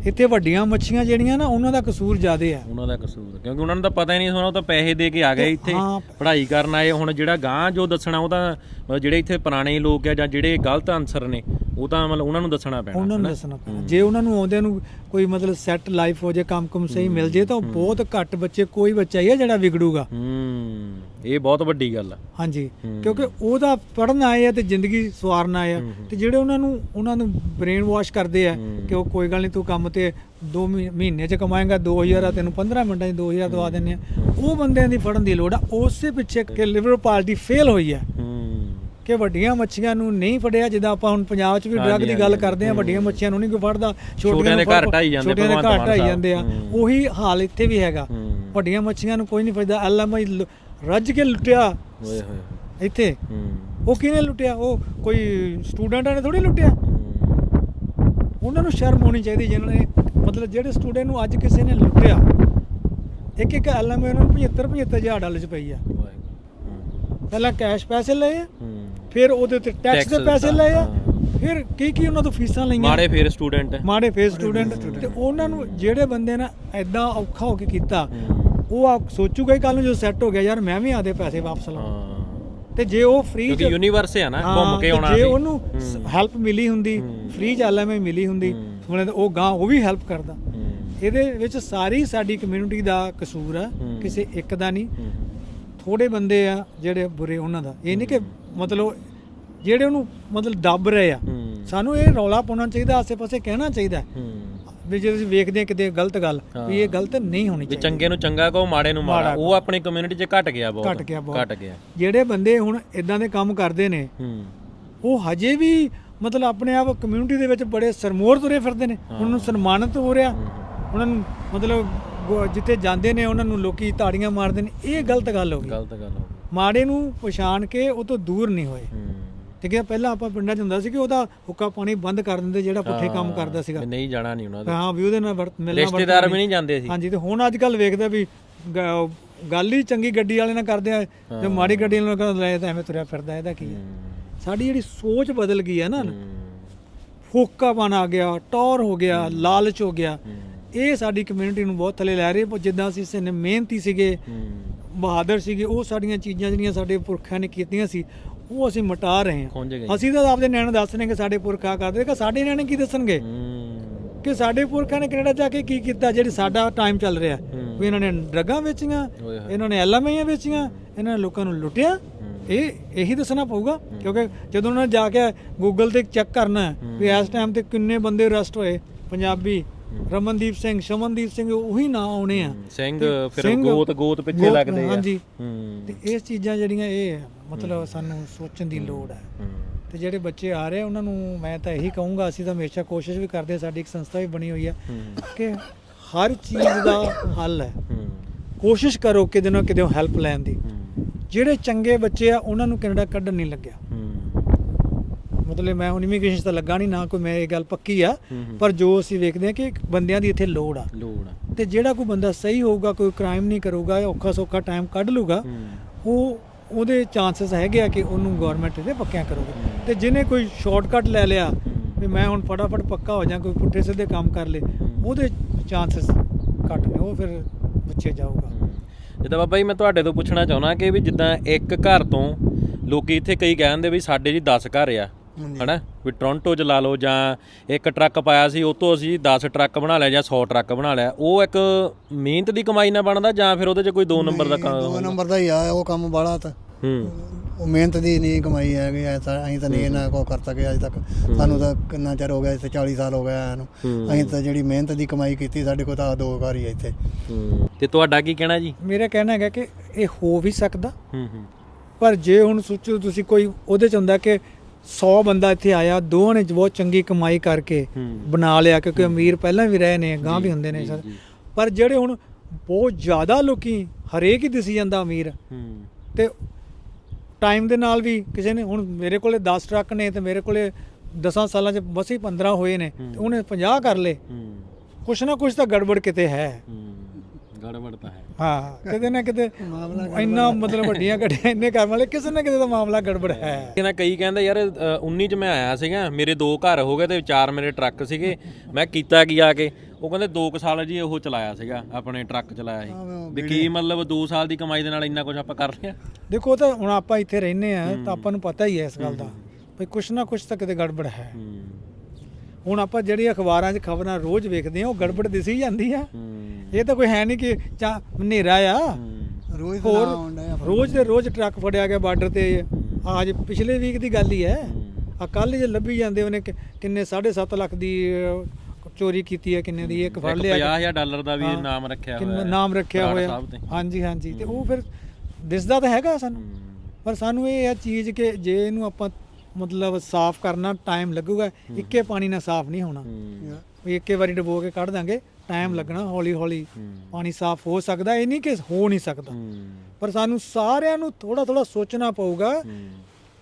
ਇੱਥੇ ਵੱਡੀਆਂ ਮੱਛੀਆਂ ਜਿਹੜੀਆਂ ਨਾ ਉਹਨਾਂ ਦਾ ਕਸੂਰ ਜ਼ਿਆਦੇ ਹੈ ਉਹਨਾਂ ਦਾ ਕਸੂਰ ਕਿਉਂਕਿ ਉਹਨਾਂ ਨੂੰ ਤਾਂ ਪਤਾ ਹੀ ਨਹੀਂ ਸੀ ਉਹ ਤਾਂ ਪੈਸੇ ਦੇ ਕੇ ਆ ਗਏ ਇੱਥੇ। ਪੜ੍ਹਾਈ ਕਰਨ ਆਏ ਹੁਣ ਜਿਹੜਾ ਗਾਂ ਜੋ ਦੱਸਣਾ ਉਹ ਤਾਂ ਜਿਹੜੇ ਇੱਥੇ ਪੁਰਾਣੇ ਲੋਕ ਆ ਜਾਂ ਜਿਹੜੇ ਗਲਤ ਆਨਸਰ ਨੇ ਉਹ ਤਾਂ ਮਤਲਬ ਉਹਨਾਂ ਨੂੰ ਦੱਸਣਾ ਪੈਣਾ ਉਹਨਾਂ ਨੂੰ? ਦੱਸਣਾ ਪੈਣਾ। ਜੇ ਉਹਨਾਂ ਨੂੰ ਆਉਂਦਿਆਂ ਨੂੰ ਕੋਈ ਮਤਲਬ ਸੈੱਟ ਲਾਈਫ ਹੋ ਜੇ ਕੰਮ ਕੁਮ ਸਹੀ ਮਿਲ ਜੇ ਤਾਂ ਬਹੁਤ ਘੱਟ ਬੱਚੇ ਕੋਈ ਬੱਚਾ ਹੀ ਹੈ ਜਿਹੜਾ ਵਿਗੜੂਗਾ ਹੂੰ ਇਹ ਬਹੁਤ ਵੱਡੀ ਗੱਲ ਆ ਹਾਂਜੀ। ਕਿਉਂਕਿ ਉਹਦਾ ਪੜਨ ਆਏ ਆ ਤੇ ਜ਼ਿੰਦਗੀ ਸਵਾਰਨ ਆਏ ਆ। ਤੇ ਜਿਹੜੇ ਉਹਨਾਂ ਨੂੰ ਉਹਨਾਂ ਨੂੰ ਬ੍ਰੇਨ ਵਾਸ਼ ਕਰਦੇ ਆ। ਕਿ ਉਹ ਕੋਈ ਗੱਲ ਨਹੀਂ ਤੂੰ ਕੰਮ ਤੇ 2 ਮਹੀਨੇ ਚ ਕਮਾਏਗਾ 2000 ਆ ਤੈਨੂੰ 15 ਮਿੰਟਾਂ ਚ 2000 ਦਵਾ ਦਿੰਨੇ ਆ ਉਹ ਬੰਦਿਆਂ ਦੀ ਫੜਨ ਦੀ ਲੋੜ ਆ ਉਸੇ ਪਿੱਛੇ ਕਿ ਲਿਬਰਲ ਪਾਰਟੀ ਫੇਲ ਹੋਈ ਹੂੰ ਕਿ ਵੱਡੀਆਂ ਮੱਛੀਆਂ ਨੂੰ ਨਹੀਂ ਫੜਿਆ ਜਿੱਦਾਂ ਆਪਾਂ ਹੁਣ ਪੰਜਾਬ 'ਚ ਵੀ ਡਰੱਗ ਦੀ ਗੱਲ ਕਰਦੇ ਆ। ਵੱਡੀਆਂ ਮੱਛੀਆਂ ਨੂੰ ਨਹੀਂ ਕੋਈ ਫੜਦਾ ਛੋਟਿਆਂ ਦੇ ਘਰ ਢਾਈ ਜਾਂਦੇ ਛੋਟਿਆਂ ਦੇ ਘਰ ਢਾਈ। ਜਾਂਦੇ ਆ। ਉਹੀ ਹਾਲ ਇੱਥੇ ਵੀ ਹੈਗਾ। ਵੱਡੀਆਂ ਮੱਛੀਆਂ ਨੂੰ ਕੋਈ ਨਹੀਂ ਫੜਦਾ। ਐਲਐਮਆਈ ਰੱਜ ਕੇ ਲੁੱਟਿਆ। ਹੋਏ। ਇੱਥੇ। ਉਹ ਕਿਹਨੇ ਲੁੱਟਿਆ? ਉਹ ਕੋਈ ਸਟੂਡੈਂਟਾਂ ਨੇ ਥੋੜੀ ਲੁੱਟਿਆ। ਉਹਨਾਂ ਨੂੰ ਸ਼ਰਮ ਹੋਣੀ ਚਾਹੀਦੀ ਜਿਨ੍ਹਾਂ ਨੇ ਮਤਲਬ ਜਿਹੜੇ ਸਟੂਡੈਂਟ ਨੂੰ ਅੱਜ ਕਿਸੇ ਨੇ ਲੁੱਟਿਆ ਇੱਕ ਇੱਕ ਐਲਐਮਆਈ ਉਹਨਾਂ ਨੂੰ 75 75 ਹਜ਼ਾਰ ਡਾਲਰ ਚ ਪਈ ਆ। ਪਹਿਲਾਂ ਕੈਸ਼ ਪੈਸੇ ਲਏ ਆ। ਫਿਰ ਉਹਦੇ ਉੱਤੇ ਟੈਕਸ ਦੇ ਪੈਸੇ ਲਏ ਆ। ਫਿਰ ਕੀ ਕੀ ਉਹਨਾਂ ਤੋਂ ਫੀਸਾਂ ਲਈਆਂ ਮਾੜੇ ਫੇਰ ਸਟੂਡੈਂਟ ਮਾੜੇ ਫੇਸ ਸਟੂਡੈਂਟ ਤੇ ਉਹਨਾਂ ਨੂੰ ਜਿਹੜੇ ਬੰਦੇ ਨੇ ਐਦਾਂ ਔਖਾ ਹੋ ਕੇ ਕੀਤਾ ਉਹ ਆ ਸੋਚੂਗਾ ਹੀ ਕੱਲ ਨੂੰ ਜਦੋਂ ਸੈੱਟ ਹੋ ਗਿਆ ਯਾਰ ਮੈਂ ਵੀ ਆਦੇ ਪੈਸੇ ਵਾਪਸ ਲਾਵਾਂ ਤੇ ਜੇ ਉਹ ਫ੍ਰੀ ਕਿਉਂਕਿ ਯੂਨੀਵਰਸ ਹੈ ਨਾ ਘੁੰਮ ਕੇ ਆਉਣਾ ਜੇ। ਉਹਨੂੰ। ਹੈਲਪ ਮਿਲੀ ਹੁੰਦੀ। ਫ੍ਰੀ ਚ ਐਲਐਮਏ ਮਿਲੀ ਹੁੰਦੀ ਤਾਂ ਉਹ ਗਾਂ ਉਹ ਵੀ ਹੈਲਪ ਕਰਦਾ। ਇਹਦੇ ਵਿੱਚ ਸਾਰੀ ਸਾਡੀ ਕਮਿਊਨਿਟੀ ਦਾ ਕਸੂਰ ਆ ਹੂੰ। ਕਿਸੇ ਇੱਕ ਦਾ ਨਹੀਂ। ਥੋੜੇ ਬੰਦੇ ਆ ਜਿਹੜੇ ਬੁਰੇ ਉਹਨਾਂ ਦਾ। ਇਹ ਨਹੀਂ ਕਿ ਮਤਲਬ ਜਿਹੜੇ ਉਹਨੂੰ ਮਤਲਬ ਦੱਬ ਰਹੇ ਆ। ਸਾਨੂੰ ਇਹ ਰੌਲਾ ਪਾਉਣਾ ਚਾਹੀਦਾ ਆਸੇ-ਪਾਸੇ ਕਹਿਣਾ ਚਾਹੀਦਾ। ਵੀ ਜੇ ਤੁਸੀਂ ਵੇਖਦੇ ਆ ਕਿਤੇ ਗਲਤ ਗੱਲ ਵੀ ਇਹ ਗਲਤ ਨਹੀਂ ਹੋਣੀ ਵੀ ਚਾਹੀਦੀ। ਚੰਗੇ ਨੂੰ ਚੰਗਾ ਕਹੋ ਮਾੜੇ ਨੂੰ ਮਾੜਾ। ਉਹ ਆਪਣੀ ਕਮਿਊਨਿਟੀ 'ਚ ਘਟ ਗਿਆ ਬਹੁਤ। ਘਟ ਗਿਆ ਬਹੁਤ। ਘਟ ਗਿਆ। ਜਿਹੜੇ ਬੰਦੇ ਹੁਣ ਇਦਾਂ ਦੇ ਕੰਮ ਕਰਦੇ ਨੇ ਉਹ ਹਜੇ ਵੀ ਮਤਲਬ ਆਪਣੇ ਆਪ ਕਮਿਊਨਿਟੀ ਦੇ ਵਿੱਚ ਬੜੇ ਸਰਮੋਰ ਤੁਰੇ ਫਿਰਦੇ ਨੇ। ਉਹਨਾਂ ਨੂੰ ਸਨਮਾਨਿਤ ਹੋ ਰਿਹਾ। ਉਹਨਾਂ ਨੂੰ ਮਤਲਬ ਜਿੱਥੇ ਜਾਂਦੇ ਨੇ ਉਹਨਾਂ ਨੂੰ ਲੋਕੀ ਤਾੜੀਆਂ ਮਾਰਦੇ ਨੇ। ਇਹ ਗਲਤ ਗੱਲ ਹੋ ਗਈ। ਗਲਤ ਗੱਲ ਹੋ ਮਾੜੇ ਨੂੰ ਪਛਾਣ ਕੇ ਉਹ ਤੋਂ ਦੂਰ ਨਹੀਂ ਹੋਏ। ਠੀਕ ਹੈ ਪਹਿਲਾਂ ਆਪਾਂ ਪਿੰਡਾਂ 'ਚ ਹੁੰਦਾ ਸੀ ਕਿ ਉਹਦਾ ਹੁੱਕਾ ਪਾਣੀ ਬੰਦ ਕਰ ਦਿੰਦੇ ਜਿਹੜਾ ਪੁੱਠੇ ਕੰਮ ਕਰਦਾ ਸੀਗਾ। ਨਹੀਂ ਜਾਣਾ ਨਹੀਂ ਉਹਨਾਂ ਦਾ। ਹਾਂ ਵੀ ਉਹਦੇ ਨਾਲ ਵਰਤ ਮਿਲਣਾ ਰਿਸ਼ਤੇਦਾਰ ਵੀ ਨਹੀਂ ਜਾਂਦੇ ਸੀ। ਹਾਂਜੀ ਤੇ ਹੁਣ ਅੱਜ ਕੱਲ ਵੇਖਦਾ ਵੀ ਗੱਲ ਹੀ ਚੰਗੀ ਗੱਡੀ ਵਾਲੇ ਨਾਲ ਕਰਦੇ ਆ ਜੇ ਮਾੜੀ ਗੱਡੀ ਵਾਲੇ ਨਾਲ ਕਰਦੇ ਲੈ ਤਾਂ ਐਵੇਂ ਤੁਰਿਆ ਫਿਰਦਾ ਇਹਦਾ ਕੀ ਹੈ। ਸਾਡੀ ਜਿਹੜੀ ਸੋਚ ਬਦਲ ਗਈ ਹੈ। ਨਾ ਫੋਕਾਪਨ ਆ ਗਿਆ ਟੌਰ ਹੋ ਗਿਆ ਲਾਲਚ ਹੋ ਗਿਆ। ਇਹ ਸਾਡੀ ਕਮਿਊਨਿਟੀ ਨੂੰ ਬਹੁਤ ਥੱਲੇ ਲੈ ਰਹੇ ਪਰ ਜਿੱਦਾਂ ਅਸੀਂ ਸੇ ਮਿਹਨਤੀ ਸੀਗੇ ਬਹਾਦਰ ਸੀਗੇ ਉਹ ਸਾਡੀਆਂ ਚੀਜ਼ਾਂ ਜਿਹੜੀਆਂ ਸਾਡੇ ਪੁਰਖਾਂ ਨੇ ਕੀਤੀਆਂ ਸੀ ਉਹ ਅਸੀਂ ਮਿਟਾ ਰਹੇ ਹਾਂ। ਅਸੀਂ ਤਾਂ ਆਪਦੇ ਨਿਆਣੇ ਦੱਸਣੇ ਕਿ ਸਾਡੇ ਪੁਰਖਾ ਕਰਦੇ ਕਿ ਸਾਡੇ ਨਿਆਣੇ ਕੀ ਦੱਸਣਗੇ? ਕਿ ਸਾਡੇ ਪੁਰਖਾਂ ਨੇ ਕੈਨੇਡਾ ਜਾ ਕੇ ਕੀ ਕੀਤਾ ਜਿਹੜੀ ਸਾਡਾ ਟਾਈਮ ਚੱਲ ਰਿਹਾ? ਵੀ ਇਹਨਾਂ ਨੇ ਡਰੱਗਾਂ ਵੇਚੀਆਂ। ਇਹਨਾਂ ਨੇ ਐਲਐਮਆਈਆਂ ਵੇਚੀਆਂ ਇਹਨਾਂ ਨੇ ਲੋਕਾਂ ਨੂੰ ਲੁੱਟਿਆ। ਇਹ ਇਹੀ ਦੱਸਣਾ ਪਊਗਾ ਕਿਉਂਕਿ ਜਦੋਂ ਉਹਨਾਂ ਨੇ ਜਾ ਕੇ ਗੂਗਲ ਤੇ ਚੈੱਕ ਕਰਨਾ ਵੀ ਇਸ ਟਾਈਮ ਤੇ ਕਿੰਨੇ ਬੰਦੇ ਅਰੈਸਟ ਹੋਏ ਪੰਜਾਬੀ ਰਮਨਦੀਪ ਸਿੰਘ ਸ਼ਮਨਦੀਪ ਸਿੰਘ ਉਹੀ ਨਾਂ ਆਉਣੇ ਆ। ਸਿੰਘ ਫਿਰ ਗੋਤ ਗੋਤ ਪਿੱਛੇ ਲੱਗਦੇ ਆ। ਹਾਂਜੀ। ਤੇ ਇਹ ਚੀਜ਼ਾਂ ਜਿਹੜੀਆਂ ਇਹ ਮਤਲਬ ਸਾਨੂੰ ਸੋਚਣ ਦੀ ਲੋੜ ਹੈ। ਤੇ ਜਿਹੜੇ ਬੱਚੇ ਆ ਰਹੇ ਆ, ਉਹਨਾਂ ਨੂੰ ਮੈਂ ਤਾਂ ਇਹੀ ਕਹੂੰਗਾ ਅਸੀਂ ਤਾਂ ਹਮੇਸ਼ਾ ਕੋਸ਼ਿਸ਼ ਵੀ ਕਰਦੇ ਸਾਡੀ ਇੱਕ ਸੰਸਥਾ ਵੀ ਬਣੀ ਹੋਈ ਹੂੰ। ਕਿ ਹਰ ਚੀਜ਼ ਦਾ ਹੱਲ ਹੈ। ਕੋਸ਼ਿਸ਼ ਕਰੋ ਕਿਤੇ ਨਾ ਕਿਤੇ ਹੈਲਪ ਲੈਣ ਦੀ। ਜਿਹੜੇ ਚੰਗੇ ਬੱਚੇ ਆ ਉਹਨਾਂ ਨੂੰ ਕੈਨੇਡਾ ਕੱਢਣ ਨਹੀਂ ਲੱਗਿਆ। ਮਤਲਬ ਮੈਂ ਹੁਣ ਇਮੀਗ੍ਰੇਸ਼ਨ ਤਾਂ ਲੱਗਾ ਨਹੀਂ ਨਾ ਕੋਈ ਮੈਂ ਇਹ ਗੱਲ ਪੱਕੀ ਆ। ਪਰ ਜੋ ਅਸੀਂ ਵੇਖਦੇ ਆ ਕਿ ਬੰਦਿਆਂ ਦੀ ਇੱਥੇ ਲੋੜ ਆ। ਲੋੜ ਆ। ਤੇ ਜਿਹੜਾ ਕੋਈ ਬੰਦਾ ਸਹੀ ਹੋਊਗਾ ਕੋਈ ਕ੍ਰਾਈਮ ਨਹੀਂ ਕਰੂਗਾ ਔਖਾ ਸੌਖਾ ਟਾਈਮ ਕੱਢ ਲੂਗਾ ਉਹ ਉਹਦੇ ਚਾਂਸਸ ਹੈਗੇ ਆ ਕਿ ਉਹਨੂੰ ਗਵਰਨਮੈਂਟ ਇਹਦੇ ਪੱਕਿਆਂ ਕਰੂਗੀ। ਤੇ ਜਿਹਨੇ ਕੋਈ ਸ਼ਾਰਟਕਟ ਲੈ ਲਿਆ ਵੀ ਮੈਂ ਹੁਣ ਫਟਾਫਟ ਪੱਕਾ ਹੋ ਜਾ ਕੋਈ ਪੁੱਠੇ ਸਿੱਧੇ ਕੰਮ ਕਰ ਲੇ ਉਹਦੇ ਚਾਂਸਸ ਘੱਟ ਨੇ ਉਹ ਫਿਰ ਬੱਚੇ ਜਾਊਗਾ। ਜਿੱਦਾਂ ਬਾਬਾ ਜੀ ਮੈਂ ਤੁਹਾਡੇ ਤੋਂ ਪੁੱਛਣਾ ਚਾਹੁੰਦਾ ਕਿ ਵੀ ਜਿੱਦਾਂ ਇੱਕ ਘਰ ਤੋਂ ਲੋਕੀ ਇੱਥੇ ਕਈ ਕਹਿੰਦੇ ਵੀ ਸਾਡੇ ਜੀ 10 ਘਰ ਆ। ਹਨਾ? ਵੀ ਟੋਰਾਂਟੋ ਚ ਲਾ ਲਓ ਜਾਂ ਇੱਕ ਟਰੱਕ ਪਾਇਆ ਸੀ ਉਹ ਤੋਂ ਅਸੀਂ 10 ਟਰੱਕ ਬਣਾ ਲਿਆ ਜਾਂ 100 ਟਰੱਕ ਬਣਾ ਲਿਆ ਉਹ ਇੱਕ ਮਿਹਨਤ ਦੀ ਕਮਾਈ ਨਾਲ ਬਣਦਾ ਜਾਂ ਫਿਰ ਉਹਦੇ ਚ ਕੋਈ 2 ਨੰਬਰ ਦਾ ਕੰਮ ਦੋ ਨੰਬਰ ਦਾ ਹੀ ਆ ਉਹ ਕੰਮ ਬਾਲਾ ਤਾਂ। ਹੂੰ। ਉਹ ਮਿਹਨਤ ਦੀ ਨਹੀਂ ਕਮਾਈ ਹੈਗੀ ਐਸਾ ਅਸੀਂ ਤਾਂ ਨਹੀਂ ਇਹਨਾਂ ਕੋ ਕਰ ਸਕੇ ਅਜੇ ਤੱਕ। ਸਾਨੂੰ ਤਾਂ ਕਿੰਨਾ ਚਿਰ ਹੋ ਗਿਆ ਇੱਥੇ 40 ਸਾਲ ਹੋ ਗਿਆ ਇਹਨੂੰ ਹੂੰ। ਅਸੀਂ ਤਾਂ ਜਿਹੜੀ ਮਿਹਨਤ ਦੀ ਕਮਾਈ ਕੀਤੀ ਸਾਡੇ ਕੋਲ ਤਾਂ ਦੋ ਘਰ ਹੀ ਇੱਥੇ। ਹੂੰ। ਤੇ ਤੁਹਾਡਾ ਕੀ ਕਹਿਣਾ ਜੀ? ਮੇਰਾ ਕਹਿਣਾ ਹੈਗਾ ਕਿ ਇਹ ਹੋ ਵੀ ਸਕਦਾ। ਹੂੰ ਹੂੰ। ਪਰ ਜੇ ਹੁਣ ਸੋਚੋ ਤੁਸੀਂ ਕੋਈ ਉਹਦੇ ਚ ਹੁੰਦਾ ਕਿ 100 ਬੰਦਾ ਇੱਥੇ ਆਇਆ ਦੋਵਾਂ ਨੇ ਬਹੁਤ ਚੰਗੀ ਕਮਾਈ ਕਰਕੇ। ਬਣਾ ਲਿਆ ਕਿਉਂਕਿ ਅਮੀਰ ਪਹਿਲਾਂ ਵੀ ਰਹੇ ਨੇ ਗਾਂ ਵੀ ਹੁੰਦੇ ਨੇ ਸਰ। ਪਰ ਜਿਹੜੇ ਹੁਣ ਬਹੁਤ ਜ਼ਿਆਦਾ ਲੋਕੀ ਹਰੇਕ ਹੀ ਦਿਸੀ ਜਾਂਦਾ ਅਮੀਰ। ਤੇ ਟਾਈਮ ਦੇ ਨਾਲ ਵੀ ਕਿਸੇ ਨੇ ਹੁਣ ਮੇਰੇ ਕੋਲੇ 10 ਟਰੱਕ ਨੇ ਤੇ ਮੇਰੇ ਕੋਲੇ 10 ਸਾਲਾਂ ਚ ਬਸ ਹੀ 15 ਹੋਏ ਨੇ ਤੇ ਉਹਨੇ 50 ਕਰ ਲਏ। ਕੁਛ ਨਾ ਕੁਛ ਤਾਂ ਗੜਬੜ ਕਿਤੇ ਹੂੰ। ਗੜਬੜ ਤਾਂ ਹੈ। ਹਾਂ ਕਿਤੇ ਨਾ ਕਿਤੇ ਇੰਨਾ ਮਤਲਬ ਵੱਡੀਆਂ ਗੱਡੀਆਂ ਇੰਨੇ ਕਰਨ ਵਾਲੇ ਕਿਸੇ ਨਾ ਕਿਤੇ ਦਾ ਮਾਮਲਾ ਗੜਬੜ ਹੈ। ਕਹਿੰਦਾ ਕਈ ਕਹਿੰਦੇ ਯਾਰ ਅ, 19 ਚ ਮੈਂ ਆਇਆ ਸੀਗਾ ਮੇਰੇ ਦੋ ਘਰ ਹੋ ਗਏ ਤੇ ਚਾਰ ਮੇਰੇ ਟਰੱਕ ਸੀਗੇ ਮੈਂ ਕੀਤਾ ਕੀ ਆ ਕੇ? ਉਹ ਕਹਿੰਦੇ 2 ਸਾਲ ਜੀ ਉਹ ਚਲਾਇਆ ਸੀਗਾ ਆਪਣੇ ਟਰੱਕ ਚਲਾਇਆ ਸੀ। ਵੀ ਕੀ ਮਤਲਬ 2 ਸਾਲ ਦੀ ਕਮਾਈ ਦੇ ਨਾਲ ਇੰਨਾ ਕੁਝ ਆਪਾਂ ਕਰ ਲਿਆ ਦੇਖੋ ਉਹ ਤਾਂ ਹੁਣ ਆਪਾਂ ਇੱਥੇ ਰਹਿੰਦੇ ਆ ਤਾਂ ਆਪਾਂ ਨੂੰ ਪਤਾ ਹੀ ਹੈ ਇਸ ਗੱਲ ਦਾ ਵੀ ਕੁਛ ਨਾ ਕੁਛ ਤਾਂ ਕਿਤੇ ਗੜਬੜ ਹੈ। ਹੂੰ। ਹੁਣ ਆਪਾਂ ਜਿਹੜੀ ਅਖਬਾਰਾਂ 'ਚ ਖਬਰਾਂ ਰੋਜ਼ ਵੇਖਦੇ ਆ ਉਹ ਗੜਬੜ ਦਿਸੀ ਜਾਂਦੀ ਆ। ਇਹ ਤਾਂ ਕੋਈ ਹੈ ਨਹੀਂ ਕਿ ਚਾ ਹਨੇਰਾ ਆ। ਰੋਜ਼ ਦਾ ਹੋਰ ਰੋਜ਼ ਦੇ ਰੋਜ਼ ਟਰੱਕ ਫੜਿਆ ਗਿਆ ਬਾਰਡਰ ਤੇ। ਅੱਜ ਪਿਛਲੇ ਵੀਕ ਦੀ ਗੱਲ ਹੀ ਹੈ। ਆ ਕੱਲ ਜੇ ਲੱਭੀ ਜਾਂਦੇ ਉਹਨੇ ਕਿੰਨੇ 7.5 ਲੱਖ ਦੀ ਚੋਰੀ ਕੀਤੀ ਹੈ ਕਿੰਨੇ ਦੀ ਇੱਕ ਫੜ ਲਿਆ। 50000 ਡਾਲਰ ਦਾ ਵੀ। ਨਾਮ ਰੱਖਿਆ ਕਿੰਨਾ ਹੋਇਆ ਨਾਮ ਰੱਖਿਆ ਹੋਇਆ। ਹਾਂਜੀ ਹਾਂਜੀ। ਤੇ ਉਹ ਫਿਰ ਦਿਸਦਾ ਤਾਂ ਹੈਗਾ ਸਾਨੂੰ। ਪਰ ਸਾਨੂੰ ਇਹ ਆ ਚੀਜ਼ ਕਿ ਜੇ ਇਹਨੂੰ ਆਪਾਂ ਮਤਲਬ ਸਾਫ਼ ਕਰਨਾ ਟਾਈਮ ਲੱਗੂਗਾ ਇੱਕੇ ਪਾਣੀ ਨਾਲ ਸਾਫ਼ ਨਹੀਂ ਹੋਣਾ। ਵੀ ਇੱਕੇ ਵਾਰੀ ਡਬੋ ਕੇ ਕੱਢ ਦਾਂਗੇ ਟਾਈਮ ਲੱਗਣਾ ਹੌਲੀ ਹੌਲੀ। ਪਾਣੀ ਸਾਫ਼ ਹੋ ਸਕਦਾ ਇਹ ਨਹੀਂ ਕਿ ਹੋ ਨਹੀਂ ਸਕਦਾ। ਪਰ ਸਾਨੂੰ ਸਾਰਿਆਂ ਨੂੰ ਥੋੜਾ ਥੋੜਾ ਸੋਚਣਾ ਪਊਗਾ